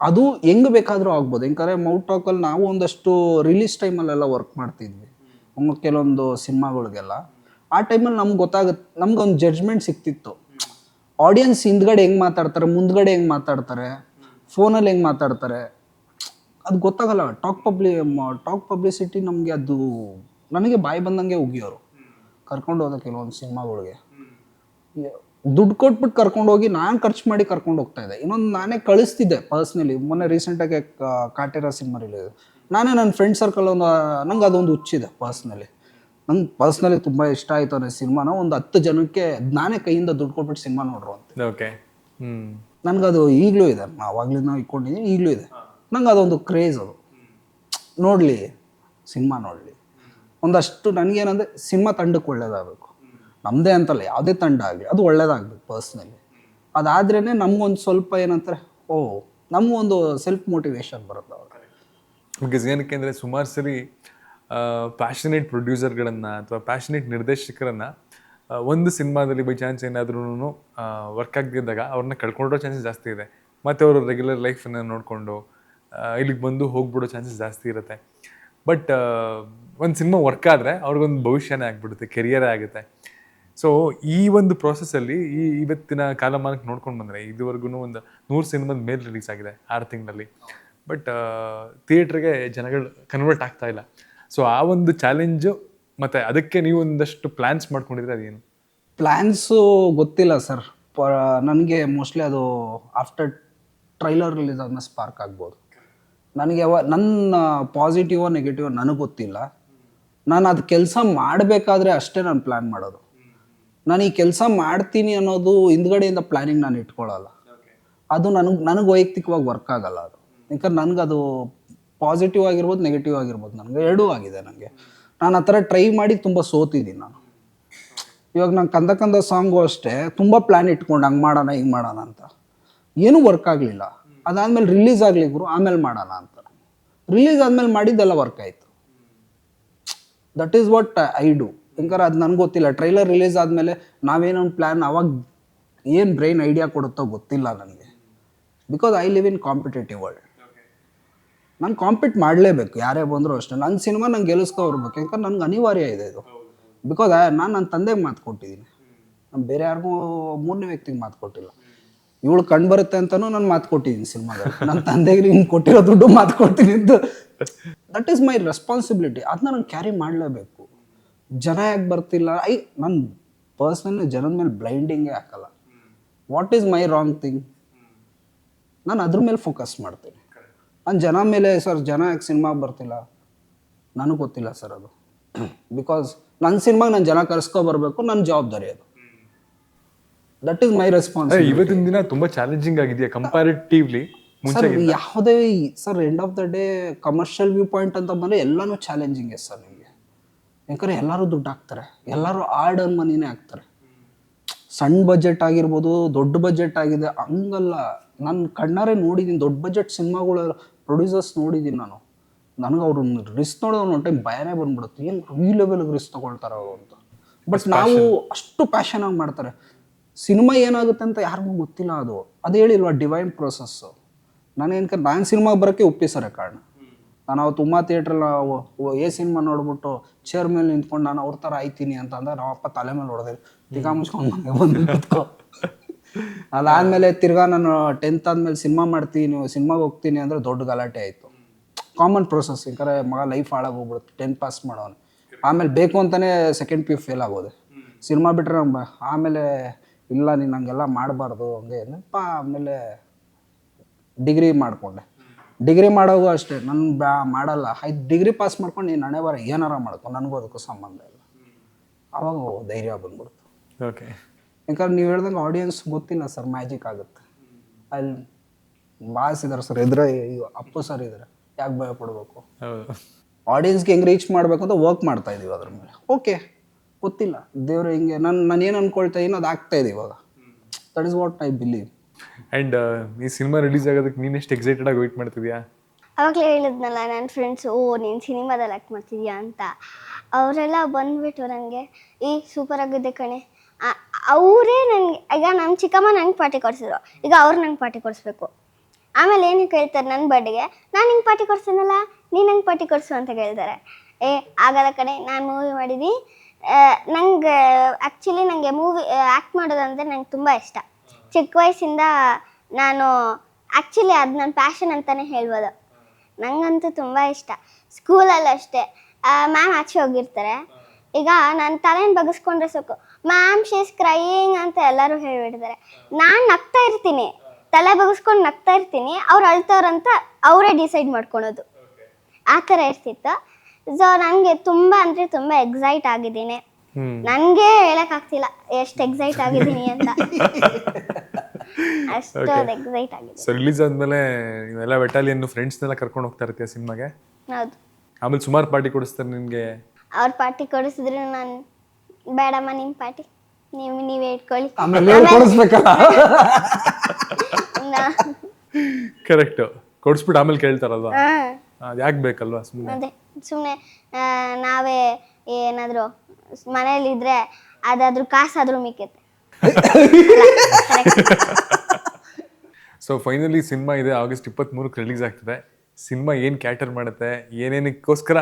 ಅದು ಹೆಂಗ್ ಬೇಕಾದರೂ ಆಗ್ಬೋದು. ಯಾಕಂದ್ರೆ ಮೌಟ್ ಟಾಕಲ್ಲಿ ನಾವು ಒಂದಷ್ಟು ರಿಲೀಸ್ ಟೈಮಲ್ಲೆಲ್ಲ ವರ್ಕ್ ಮಾಡ್ತಿದ್ವಿ. ಕೆಲವೊಂದು ಸಿನಿಮಾಗಳಿಗೆಲ್ಲ. ಆ ಟೈಮಲ್ಲಿ ನಮ್ಗೆ ಗೊತ್ತಾಗುತ್ತೆ ನಮ್ಗೊಂದು ಜಡ್ಜ್ಮೆಂಟ್ ಸಿಕ್ತಿತ್ತು. ಆಡಿಯನ್ಸ್ ಹಿಂದ್ಗಡೆ ಹೆಂಗೆ ಮಾತಾಡ್ತಾರೆ, ಮುಂದ್ಗಡೆ ಹೆಂಗೆ ಮಾತಾಡ್ತಾರೆ ಫೋನಲ್ಲಿ ಹೆಂಗೆ ಮಾತಾಡ್ತಾರೆ, ಅದು ಗೊತ್ತಾಗಲ್ಲ. ಟಾಕ್ ಪಬ್ಲಿ ಟಾಕ್ ಪಬ್ಲಿಸಿಟಿ ನಮಗೆ ಅದು, ನನಗೆ ಬಾಯಿ ಬಂದಂಗೆ ಉಗಿಯೋರು. ಕರ್ಕೊಂಡು ಹೋದ ಕೆಲವೊಂದು ಸಿನಿಮಾಗಳಿಗೆ. ದುಡ್ಡು ಕೊಟ್ಬಿಟ್ಟು ಕರ್ಕೊಂಡು ಹೋಗಿ ನಾನು ಖರ್ಚು ಮಾಡಿ ಕರ್ಕೊಂಡು ಹೋಗ್ತಾ ಇದ್ದೆ. ಇನ್ನೊಂದು ನಾನೇ ಕಳಿಸ್ತಿದ್ದೆ ಪರ್ಸ್ನಲಿ ಮೊನ್ನೆ ರೀಸೆಂಟಾಗಿ ಕಾಟೇರ ಸಿನಿಮಾ ರಿಲೀಸ್ ನಾನೇ ನನ್ನ ಫ್ರೆಂಡ್ ಸರ್ಕಲ್ ಒಂದು ನಂಗೆ ಅದೊಂದು ಹುಚ್ಚಿದೆ ಪರ್ಸ್ನಲಿ ನಂಗೆ ಪರ್ಸ್ನಲಿ ತುಂಬ ಇಷ್ಟ ಆಯಿತು ಅನ್ನೋ ಸಿನಿಮಾನ. ಒಂದು ಹತ್ತು ಜನಕ್ಕೆ ನಾನೇ ಕೈಯಿಂದ ದುಡ್ಡು ಕೊಟ್ಬಿಟ್ಟು ಸಿನಿಮಾ ನೋಡ್ರು ಅಂತ. ಓಕೆ. ನನಗೆ ನನಗದು ಈಗಲೂ ಇದೆ. ಆವಾಗಲಿಂದ ಇಟ್ಕೊಂಡಿದ್ದೀನಿ ಈಗಲೂ ಇದೆ. ನಂಗೆ ಅದೊಂದು ಕ್ರೇಜ್ ಅದು. ನೋಡಲಿ ಸಿನಿಮಾ ನೋಡಲಿ. ಒಂದಷ್ಟು ನನಗೇನಂದರೆ ಸಿನಿಮಾ ತಂಡಕ್ಕೆ ಒಳ್ಳೇದಾಗಬೇಕು ನಮ್ಮದೇ ಅಂತಲ್ಲ, ಯಾವುದೇ ತಂಡ ಆಗಲಿ ಅದು ಒಳ್ಳೇದಾಗಬೇಕು ಪರ್ಸ್ನಲಿ ಅದಾದ್ರೇ ನಮಗೊಂದು ಸ್ವಲ್ಪ ಏನಂತಾರೆ, ಓ, ನಮಗೊಂದು ಸೆಲ್ಫ್ ಮೋಟಿವೇಶನ್ ಬರುತ್ತೆ ಅವಾಗ. ಬಿಕಾಸ್ ಏನಕ್ಕೆ ಅಂದರೆ ಸುಮಾರು ಸರಿ ಪ್ಯಾಷನೇಟ್ ಪ್ರೊಡ್ಯೂಸರ್ಗಳನ್ನು ಅಥವಾ ಪ್ಯಾಷನೇಟ್ ನಿರ್ದೇಶಕರನ್ನು ಒಂದು ಸಿನಿಮಾದಲ್ಲಿ ಬೈ ಚಾನ್ಸ್ ಏನಾದ್ರೂ ವರ್ಕ್ ಆಗದಿದ್ದಾಗ ಅವ್ರನ್ನ ಕಳ್ಕೊಂಡಿರೋ ಚಾನ್ಸಸ್ ಜಾಸ್ತಿ ಇದೆ. ಮತ್ತು ಅವರು ರೆಗ್ಯುಲರ್ ಲೈಫನ್ನು ನೋಡಿಕೊಂಡು ಇಲ್ಲಿಗೆ ಬಂದು ಹೋಗ್ಬಿಡೋ ಚಾನ್ಸಸ್ ಜಾಸ್ತಿ ಇರುತ್ತೆ. ಬಟ್ ಒಂದು ಸಿನಿಮಾ ವರ್ಕ್ ಆದರೆ ಅವ್ರಿಗೊಂದು ಭವಿಷ್ಯನೇ ಆಗಿಬಿಡುತ್ತೆ ಕೆರಿಯರೇ ಆಗುತ್ತೆ. ಸೊ ಈ ಒಂದು process-ಅಲ್ಲಿ ಈ ಇವತ್ತಿನ ಕಾಲಮಾನಕ್ಕೆ ನೋಡ್ಕೊಂಡು ಬಂದರೆ ಇದುವರೆಗೂ ಒಂದು ನೂರು ಸಿನಿಮಾದ ಮೇಲೆ ರಿಲೀಸ್ ಆಗಿದೆ ಆರು ತಿಂಗಳಲ್ಲಿ. ಬಟ್ ಥಿಯೇಟ್ರಿಗೆ ಜನಗಳು ಕನ್ವರ್ಟ್ ಆಗ್ತಾ ಇಲ್ಲ. ಸೊ ಆ ಒಂದು ಚಾಲೆಂಜು ಮತ್ತು ಅದಕ್ಕೆ ನೀವು ಒಂದಷ್ಟು ಪ್ಲ್ಯಾನ್ಸ್ ಮಾಡ್ಕೊಂಡಿದ್ರೆ ಅದೇನು? ಪ್ಲ್ಯಾನ್ಸು ಗೊತ್ತಿಲ್ಲ ಸರ್. ಪ, ನನಗೆ ಮೋಸ್ಟ್ಲಿ ಅದು ಆಫ್ಟರ್ ಟ್ರೈಲರ್ ರಿಲೀಸ್ ಆದ್ಮೇಲೆ ಸ್ಪಾರ್ಕ್ ಆಗ್ಬೋದು. ನನಗೆ ಯಾವ ನನ್ನ ಪಾಸಿಟಿವ್ ನೆಗೆಟಿವ್ ನನಗೆ ಗೊತ್ತಿಲ್ಲ. ನಾನು ಅದು ಕೆಲಸ ಮಾಡಬೇಕಾದ್ರೆ ಅಷ್ಟೇ ನಾನು ಪ್ಲ್ಯಾನ್ ಮಾಡೋದು. ನಾನು ಈ ಕೆಲಸ ಮಾಡ್ತೀನಿ ಅನ್ನೋದು ಹಿಂದ್ಗಡೆಯಿಂದ ಪ್ಲ್ಯಾನಿಂಗ್ ನಾನು ಇಟ್ಕೊಳ್ಳಲ್ಲ. ಅದು ನನಗೆ ನನಗೆ ವೈಯಕ್ತಿಕವಾಗಿ ವರ್ಕ್ ಆಗಲ್ಲ ಅದು. ಯಾಕಂದ್ರೆ ನನಗೆ ಅದು ಪಾಸಿಟಿವ್ ಆಗಿರ್ಬೋದು ನೆಗೆಟಿವ್ ಆಗಿರ್ಬೋದು ನನಗೆ ಎರಡೂ ಆಗಿದೆ ನನಗೆ ನಾನು ಆ ಥರ ಟ್ರೈ ಮಾಡಿ ತುಂಬ ಸೋತಿದ್ದೀನಿ ನಾನು. ಇವಾಗ ನಾನು ಕಂದ ಕಂದ ಸಾಂಗು ಅಷ್ಟೇ ತುಂಬ ಪ್ಲ್ಯಾನ್ ಇಟ್ಕೊಂಡು ಹಂಗೆ ಮಾಡೋಣ ಹಿಂಗೆ ಮಾಡೋಣ ಅಂತ. ಏನೂ ವರ್ಕ್ ಆಗಲಿಲ್ಲ. ಅದಾದಮೇಲೆ ರಿಲೀಸ್ ಆಗಲಿ ಗುರು ಆಮೇಲೆ ಮಾಡೋಣ ಅಂತ. ರಿಲೀಸ್ ಆದಮೇಲೆ ಮಾಡಿದ್ದೆಲ್ಲ ವರ್ಕ್ ಆಯಿತು. That is what I do ಯಾಕಂದ್ರೆ ಅದು ನನಗೆ ಗೊತ್ತಿಲ್ಲ. ಟ್ರೈಲರ್ ರಿಲೀಸ್ ಆದಮೇಲೆ ನಾವೇನೊಂದು ಪ್ಲ್ಯಾನ್ ಅವಾಗ ಏನು ಬ್ರೈನ್ ಐಡಿಯಾ ಕೊಡುತ್ತೋ ಗೊತ್ತಿಲ್ಲ ನನಗೆ. Because I live in competitive world ನಾನು ಕಾಂಪಿಟ್ ಮಾಡಲೇಬೇಕು. ಯಾರೇ ಬಂದರೂ ಅಷ್ಟೇ. ನನ್ನ ಸಿನಿಮಾ ನಂಗೆ ಗೆಲ್ಲಿಸ್ಕೊ ಬರ್ಬೇಕು ಯಾಕಂದ್ರೆ ನನಗೆ ಅನಿವಾರ್ಯ ಇದೆ ಇದು. ಬಿಕಾಸ್ ನಾನು ನನ್ನ ತಂದೆಗೆ ಮಾತು ಕೊಟ್ಟಿದ್ದೀನಿ. ನಾನು ಬೇರೆ ಯಾರಿಗೂ ಮೂರನೇ ವ್ಯಕ್ತಿಗೆ ಮಾತು ಕೊಟ್ಟಿಲ್ಲ. ಇವಳು ಕಂಡು ಬರುತ್ತೆ ಅಂತಲೂ ನಾನು ಮಾತು ಕೊಟ್ಟಿದ್ದೀನಿ ಸಿನಿಮಾದಲ್ಲಿ ನನ್ನ ತಂದೆಗೆ ನಿಮ್ಗೆ ಕೊಟ್ಟಿರೋ ದುಡ್ಡು ಮಾತು ಕೊಡ್ತೀನಿ ಅಂತ. ದಟ್ ಈಸ್ ಮೈ ರೆಸ್ಪಾನ್ಸಿಬಿಲಿಟಿ ಅದನ್ನ ನಾನು ಕ್ಯಾರಿ ಮಾಡಲೇಬೇಕು. ಜನ ಯಾಕೆ ಬರ್ತಿಲ್ಲ? ಐ ನನ್ನ ಪರ್ಸ್ನಲಿ ಜನದ ಮೇಲೆ ಬ್ಲೈಂಡಿಂಗೇ ಹಾಕಲ್ಲ. What is my wrong thing ನಾನು ಅದ್ರ ಮೇಲೆ ಫೋಕಸ್ ಮಾಡ್ತೀನಿ. ನಾನು ಜನ ಮೇಲೆ ಸರ್ ಜನ ಯಾಕೆ ಸಿನಿಮಾ ಬರ್ತಿಲ್ಲ? ನನಗೆ ಗೊತ್ತಿಲ್ಲ ಸರ್ ಅದು. ಬಿಕಾಸ್ ನನ್ನ ಸಿನಿಮಾಗೆ ನಾನು ಜನ ಕರ್ಸ್ಕೊ ಬರಬೇಕು ನನ್ನ ಜವಾಬ್ದಾರಿ ಅದು. ದಟ್ ಈಸ್ ಮೈ ರೆಸ್ಪಾನ್ಸ್ ಇವತ್ತಿನ ದಿನ ತುಂಬಾ ಚಾಲೆಂಜಿಂಗ್ ಆಗಿದೆಯಾ ಕಂಪ್ಯಾರಿಟಿವ್ಲಿ ಸರ್ ಯಾವುದೇ sir end of the day commercial view point ಅಂತ ಬಂದರೆ ಎಲ್ಲಾನು ಚಾಲೆಂಜಿಂಗ್ ಸರ್ ನಿಮಗೆ. ಯಾಕಂದ್ರೆ ಎಲ್ಲರೂ ದುಡ್ಡು ಹಾಕ್ತಾರೆ. ಎಲ್ಲರೂ ಆರ್ಡ್ ಅನ್ ಮನಿನೇ ಹಾಕ್ತಾರೆ. ಸಣ್ಣ ಬಜೆಟ್ ಆಗಿರ್ಬೋದು ದೊಡ್ಡ ಬಜೆಟ್ ಆಗಿದೆ ಹಂಗಲ್ಲ. ನಾನು ಕಣ್ಣಾರೆ ನೋಡಿದ್ದೀನಿ ದೊಡ್ಡ ಬಜೆಟ್ ಸಿನಿಮಾಗಳ ಪ್ರೊಡ್ಯೂಸರ್ಸ್ ನೋಡಿದ್ದೀನಿ ನಾನು. ನನಗೆ ಅವ್ರ ರಿಸ್ಕ್ ನೋಡೋದು ಒಂದು ಟೈಮ್ ಭಯನೇ ಬಂದ್ಬಿಡುತ್ತೆ. ಏನು ಈ ಲೆವೆಲ್ಗೆ ರಿಸ್ಕ್ ತೊಗೊಳ್ತಾರೆ ಅವರು ಅಂತ. ಬಟ್ ನಾವು ಅಷ್ಟು ಪ್ಯಾಷನ್ ಆಗಿ ಮಾಡ್ತಾರೆ. ಸಿನಿಮಾ ಏನಾಗುತ್ತೆ ಅಂತ ಯಾರಿಗೂ ಗೊತ್ತಿಲ್ಲ ಅದು. ಅದು ಹೇಳಿಲ್ವಾ ಡಿವೈನ್ ಪ್ರೊಸೆಸ್ಸು ನಾನು ಏನಕ್ಕೆ, ನಾನು ಸಿನಿಮಾಗೆ ಬರೋಕ್ಕೆ ಒಪ್ಪಿಸೋರೆ ಕಾರಣ. ನಾನು ಅವತ್ತು ಉಮಾ ಥಿಯೇಟ್ರಲ್ಲಿ ಎ ಸಿನಿಮಾ ನೋಡ್ಬಿಟ್ಟು ಚೇರ್ ಮೇಲೆ ನಿಂತ್ಕೊಂಡು ನಾನು ಅವ್ರ ಥರ ಆಯ್ತೀನಿ ಅಂತ ಅಂದ್ರೆ ನಾವು ಅಪ್ಪ ತಲೆ ಮೇಲೆ ಹೊಡೆದೆ. ತಿರ್ಗಾ ಮುಚ್ಕೊಂಡು ಮನೆಗೆ ಬಂದು ಕೂತ್ಕೊ ಅದಾದಮೇಲೆ ತಿರ್ಗಾ ನಾನು ಟೆಂತ್ ಆದಮೇಲೆ ಸಿನಿಮಾ ಮಾಡ್ತೀನಿ ಸಿನಿಮಾಗೆ ಹೋಗ್ತೀನಿ ಅಂದರೆ ದೊಡ್ಡ ಗಲಾಟೆ ಆಯಿತು. ಕಾಮನ್ ಪ್ರೊಸೆಸ್ ಯಾಕಂದ್ರೆ ಮಗ ಲೈಫ್ ಹಾಳಾಗೋಗ್ಬಿಡುತ್ತೆ ಟೆಂತ್ ಪಾಸ್ ಮಾಡೋನು. ಆಮೇಲೆ ಬೇಕು ಅಂತಲೇ ಸೆಕೆಂಡ್ ಪಿ ಫೇಲ್ ಆಗೋದೆ. ಸಿನಿಮಾ ಬಿಟ್ಟರೆ ಆಮೇಲೆ ಇಲ್ಲ ನೀನು ಹಂಗೆಲ್ಲ ಮಾಡಬಾರ್ದು, ಹಂಗೆ ಏನಪ್ಪ ಆಮೇಲೆ ಡಿಗ್ರಿ ಮಾಡಿಕೊಂಡೆ. ಡಿಗ್ರಿ ಮಾಡೋದು ಅಷ್ಟೇ ನನ್ನ ಬ್ಯಾ ಮಾಡಲ್ಲ. ಐದು ಡಿಗ್ರಿ ಪಾಸ್ ಮಾಡ್ಕೊಂಡು ನೀನು ಹಣೆ ಬರ ಏನಾರ ಮಾಡ್ಕೊ ನನಗೂ ಅದಕ್ಕೂ ಸಂಬಂಧ ಇಲ್ಲ. ಅವಾಗ ಧೈರ್ಯ ಬಂದ್ಬಿಡ್ತು. ಓಕೆ ಯಾಕಂದ್ರೆ ನೀವು ಹೇಳ್ದಂಗೆ ಆಡಿಯನ್ಸ್ ಗೊತ್ತಿಲ್ಲ ಸರ್ ಮ್ಯಾಜಿಕ್ ಆಗುತ್ತೆ. ಅಲ್ಲಿ ಬಾಸ್ ಇದ್ದಾರೆ ಸರ್ ಇದ್ರೆ ಅಪ್ಪು ಸರ್ ಇದ್ರೆ. ಯಾಕೆ ಭಯ ಪಡಬೇಕು? ಆಡಿಯನ್ಸ್ಗೆ ಹೆಂಗೆ ರೀಚ್ ಮಾಡಬೇಕು ಅಂತ ವರ್ಕ್ ಮಾಡ್ತಾ ಇದೀವಿ ಅದ್ರ ಮೇಲೆ. ಓಕೆ ಗೊತ್ತಿಲ್ಲ. ದೇವ್ರು ಹಿಂಗೆ ನನ್ನ ನಾನು ಏನು ಅನ್ಕೊಳ್ತಾ ಇದೀನಿ ಅದು ಆಗ್ತಾ ಇದೆ ಇವಾಗ. That is what I believe and ಈ ಸಿನಿಮಾ ರಿಲೀಸ್ ಆಗೋದಕ್ಕೆ ನೀನು ಎಷ್ಟು ಎಕ್ಸೈಟೆಡ್ ಆಗಿ ವೆಯ್ಟ್ ಮಾಡ್ತಿದ್ಯಾ? ಅವಾಗಲೇ ಹೇಳಿದ್ನಲ್ಲ ನನ್ನ ಫ್ರೆಂಡ್ಸ್ ಓ, ನೀನು ಸಿನಿಮಾದಲ್ಲಿ ಆ್ಯಕ್ಟ್ ಮಾಡ್ತಿದ್ಯಾ? ಅಂತ. ಅವರೆಲ್ಲ ಬಂದ್ಬಿಟ್ಟು ನನಗೆ ಈ ಸೂಪರ್ ಆಗಿದೆ ಕಣೆ. ಅವರೇ ನನಗೆ ಈಗ ನಮ್ಮ ಚಿಕ್ಕಮ್ಮ ನಂಗೆ ಪಾರ್ಟಿ ಕೊಡಿಸಿದ್ರು. ಈಗ ಅವ್ರು ನಂಗೆ ಪಾರ್ಟಿ ಕೊಡಿಸ್ಬೇಕು. ಆಮೇಲೆ ಏನು ಕೇಳ್ತಾರೆ ನನ್ನ ಬರ್ಡೆಗೆ ನಾನು ನಿಂಗೆ ಪಾರ್ಟಿ ಕೊಡ್ಸೋನಲ್ಲ, ನೀನು ನಂಗೆ ಪಾರ್ಟಿ ಕೊಡಿಸು ಅಂತ ಕೇಳ್ತಾರೆ. ಏ, ಆಗಲ್ಲ ಕಣೆ, ನಾನು ಮೂವಿ ಮಾಡಿದ್ದೀನಿ. ನಂಗೆ ಆ್ಯಕ್ಚುಲಿ ನನಗೆ ಮೂವಿ ಆ್ಯಕ್ಟ್ ಮಾಡೋದಂದರೆ ನಂಗೆ ತುಂಬ ಇಷ್ಟ. ಚಿಕ್ಕ ವಯಸ್ಸಿಂದ ನಾನು ಆ್ಯಕ್ಚುಲಿ ಅದು ನನ್ನ ಪ್ಯಾಷನ್ ಅಂತಲೇ ಹೇಳ್ಬೋದು. ನನಗಂತೂ ತುಂಬ ಇಷ್ಟ. ಸ್ಕೂಲಲ್ಲಿ ಅಷ್ಟೇ. ಮ್ಯಾಮ್ ಆಚೆ ಹೋಗಿರ್ತಾರೆ. ಈಗ ನಾನು ತಲೆನ ಬಗ್ಸ್ಕೊಂಡ್ರೆ ಸಾಕು ಮ್ಯಾಮ್ ಶೀಸ್ ಕ್ರೈಯಿಂಗ್ ಅಂತ ಎಲ್ಲರೂ ಹೇಳಿಬಿಡ್ತಾರೆ. ನಾನು ನಗ್ತಾ ಇರ್ತೀನಿ. ತಲೆ ಬಗ್ಸ್ಕೊಂಡು ನಗ್ತಾ ಇರ್ತೀನಿ. ಅವ್ರು ಅಳ್ತವ್ರಂತ ಅವರೇ ಡಿಸೈಡ್ ಮಾಡ್ಕೊಳೋದು. ಆ ಥರ ಇರ್ತಿತ್ತು. ಸೊ ನನಗೆ ತುಂಬ ಅಂದರೆ ತುಂಬ ಎಕ್ಸೈಟ್ ಆಗಿದ್ದೀನಿ. ಹ್ಮ್. ಹೇಳಕ್ ಆಗ್ತಿಲ್ಲ. ಎಷ್ಟು ಎಕ್ಸೈಟ್ ಆಗಿದ್ದೀನಿ ಅಂತ. ಅಷ್ಟೊಂದು ಎಕ್ಸೈಟ್ ಆಗಿದೆ ಸೊ ರಿಲೀಸ್ ಆದ್ಮೇಲೆ ಇವೆಲ್ಲ ಬೆಟಾಲಿಯನ್ ಫ್ರೆಂಡ್ಸ್ನೆಲ್ಲ ಕರ್ಕೊಂಡು ಹೋಗ್ತಾ ಇರ್ತೀಯ ಸಿನಿಮಾಗೆ ಹೌದು. ಆಮೇಲೆ ಸುಮಾರು ಪಾರ್ಟಿ ಕೊಡಿಸ್ತಾರೆ ನಿನಗೆ? ಅವ್ರ ಪಾರ್ಟಿ ಕೊಡಿಸಿದ್ರು ನಾನು ಬೇಡಮ್ಮ ನಿಮ್ಮ ಪಾರ್ಟಿ. ನೀವು ನೀವೇ ಇಟ್ಕೊಳ್ಳಿ. ಆಮೇಲೆ ಕೊಡಿಸ್ಬೇಕಲ್ಲ ನಾ- ಕರೆಕ್ಟ್ ಕೊಡಿಸ್ಬಿಟ್ಟು ಆಮೇಲೆ ಕೇಳ್ತಾರಲ್ವಾ? ಹಾ, ಅದು ಯಾಕೆ ಬೇಕಲ್ವಾ ಸುಮ್ಮನೆ ಅದೇ ಸುಮ್ಮನೆ ನಾವೇ ಏನಾದರೂ ಮನೇಲಿದ್ರೆ ಅದಾದ್ರೂ ಕಾಸಾದ್ರೂ ಮಿಕ್ಕತ್ತೆ ಸೊ ಫೈನಲಿ ಸಿನಿಮಾ ಇದೆ ಆಗಸ್ಟ್ ಇಪ್ಪತ್ತ್ಮೂರಕ್ಕೆ ರಿಲೀಸ್ ಆಗ್ತದೆ. ಸಿನಿಮಾ ಏನು ಕ್ಯಾಟರ್ ಮಾಡುತ್ತೆ ಏನೇನಕ್ಕೋಸ್ಕರ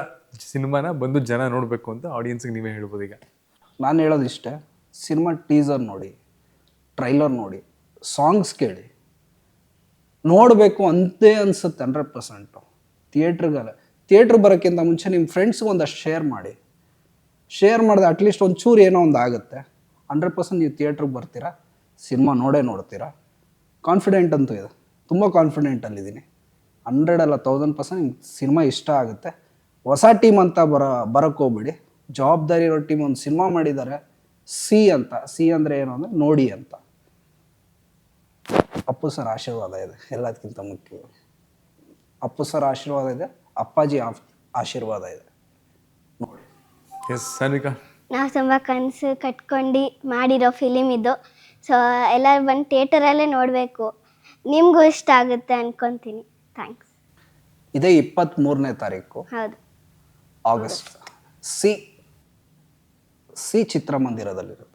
ಸಿನಿಮಾನ ಬಂದು ಜನ ನೋಡಬೇಕು ಅಂತ ಆಡಿಯನ್ಸ್ಗೆ ನೀವೇ ಹೇಳ್ಬೋದು ಈಗ. ನಾನು ಹೇಳೋದು ಇಷ್ಟೇ ಸಿನಿಮಾ ಟೀಸರ್ ನೋಡಿ ಟ್ರೈಲರ್ ನೋಡಿ ಸಾಂಗ್ಸ್ ಕೇಳಿ. ನೋಡಬೇಕು ಅಂತೇ ಅನ್ಸುತ್ತೆ ಹಂಡ್ರೆಡ್ ಪರ್ಸೆಂಟು ಥಿಯೇಟ್ರಿಗಲ್ಲ ಥಿಯೇಟ್ರ್ ಬರೋಕ್ಕಿಂತ ಮುಂಚೆ ನಿಮ್ಮ ಫ್ರೆಂಡ್ಸ್ಗೆ ಒಂದಷ್ಟು ಶೇರ್ ಮಾಡಿ. ಶೇರ್ ಮಾಡಿದೆ ಅಟ್ಲೀಸ್ಟ್ ಒಂದು ಚೂರು ಏನೋ ಒಂದು ಆಗುತ್ತೆ. ಹಂಡ್ರೆಡ್ ಪರ್ಸೆಂಟ್ ನೀವು ಥಿಯೇಟ್ರಿಗೆ ಬರ್ತೀರಾ ಸಿನಿಮಾ ನೋಡೇ ನೋಡ್ತೀರಾ. ಕಾನ್ಫಿಡೆಂಟ್ ಅಂತೂ ಇದೆ. ತುಂಬ ಕಾನ್ಫಿಡೆಂಟಲ್ಲಿದ್ದೀನಿ ಹಂಡ್ರೆಡ್ ಅಲ್ಲ ತೌಸಂಡ್ ಪರ್ಸೆಂಟ್ ನಿಮ್ಗೆ ಸಿನಿಮಾ ಇಷ್ಟ ಆಗುತ್ತೆ. ಹೊಸ ಟೀಮ್ ಅಂತ ಬರ ಬರೋಕ್ಕೆ ಹೋಗ್ಬಿಡಿ. ಜವಾಬ್ದಾರಿ ಇರೋ ಟೀಮ್ ಒಂದು ಸಿನಿಮಾ ಮಾಡಿದ್ದಾರೆ ಸಿ ಅಂತ. ಸಿ ಅಂದರೆ ಏನು ಅಂದರೆ ನೋಡಿ ಅಂತ. ಅಪ್ಪು ಸರ್ ಆಶೀರ್ವಾದ ಇದೆ. ಎಲ್ಲದಕ್ಕಿಂತ ಮುಖ್ಯವಾಗಿ ಅಪ್ಪು ಸರ್ ಆಶೀರ್ವಾದ ಇದೆ. ಅಪ್ಪಾಜಿ ಆಶೀರ್ವಾದ ಇದೆ. ಎಸ್ ಸಾನ್ವಿಕಾ ನಾವು ತುಂಬ ಕನಸು ಕಟ್ಕೊಂಡು ಮಾಡಿರೋ ಫಿಲಿಮ್ ಇದು. ಸೊ ಎಲ್ಲರೂ ಬಂದು ಥಿಯೇಟರಲ್ಲೇ ನೋಡಬೇಕು. ನಿಮಗೂ ಇಷ್ಟ ಆಗುತ್ತೆ ಅನ್ಕೊಂತೀನಿ. ಥ್ಯಾಂಕ್ಸ್ ಇದೇ ಇಪ್ಪತ್ತ್ಮೂರನೇ ತಾರೀಕು. ಹೌದು. August C C ಚಿತ್ರಮಂದಿರದಲ್ಲಿರುತ್ತೆ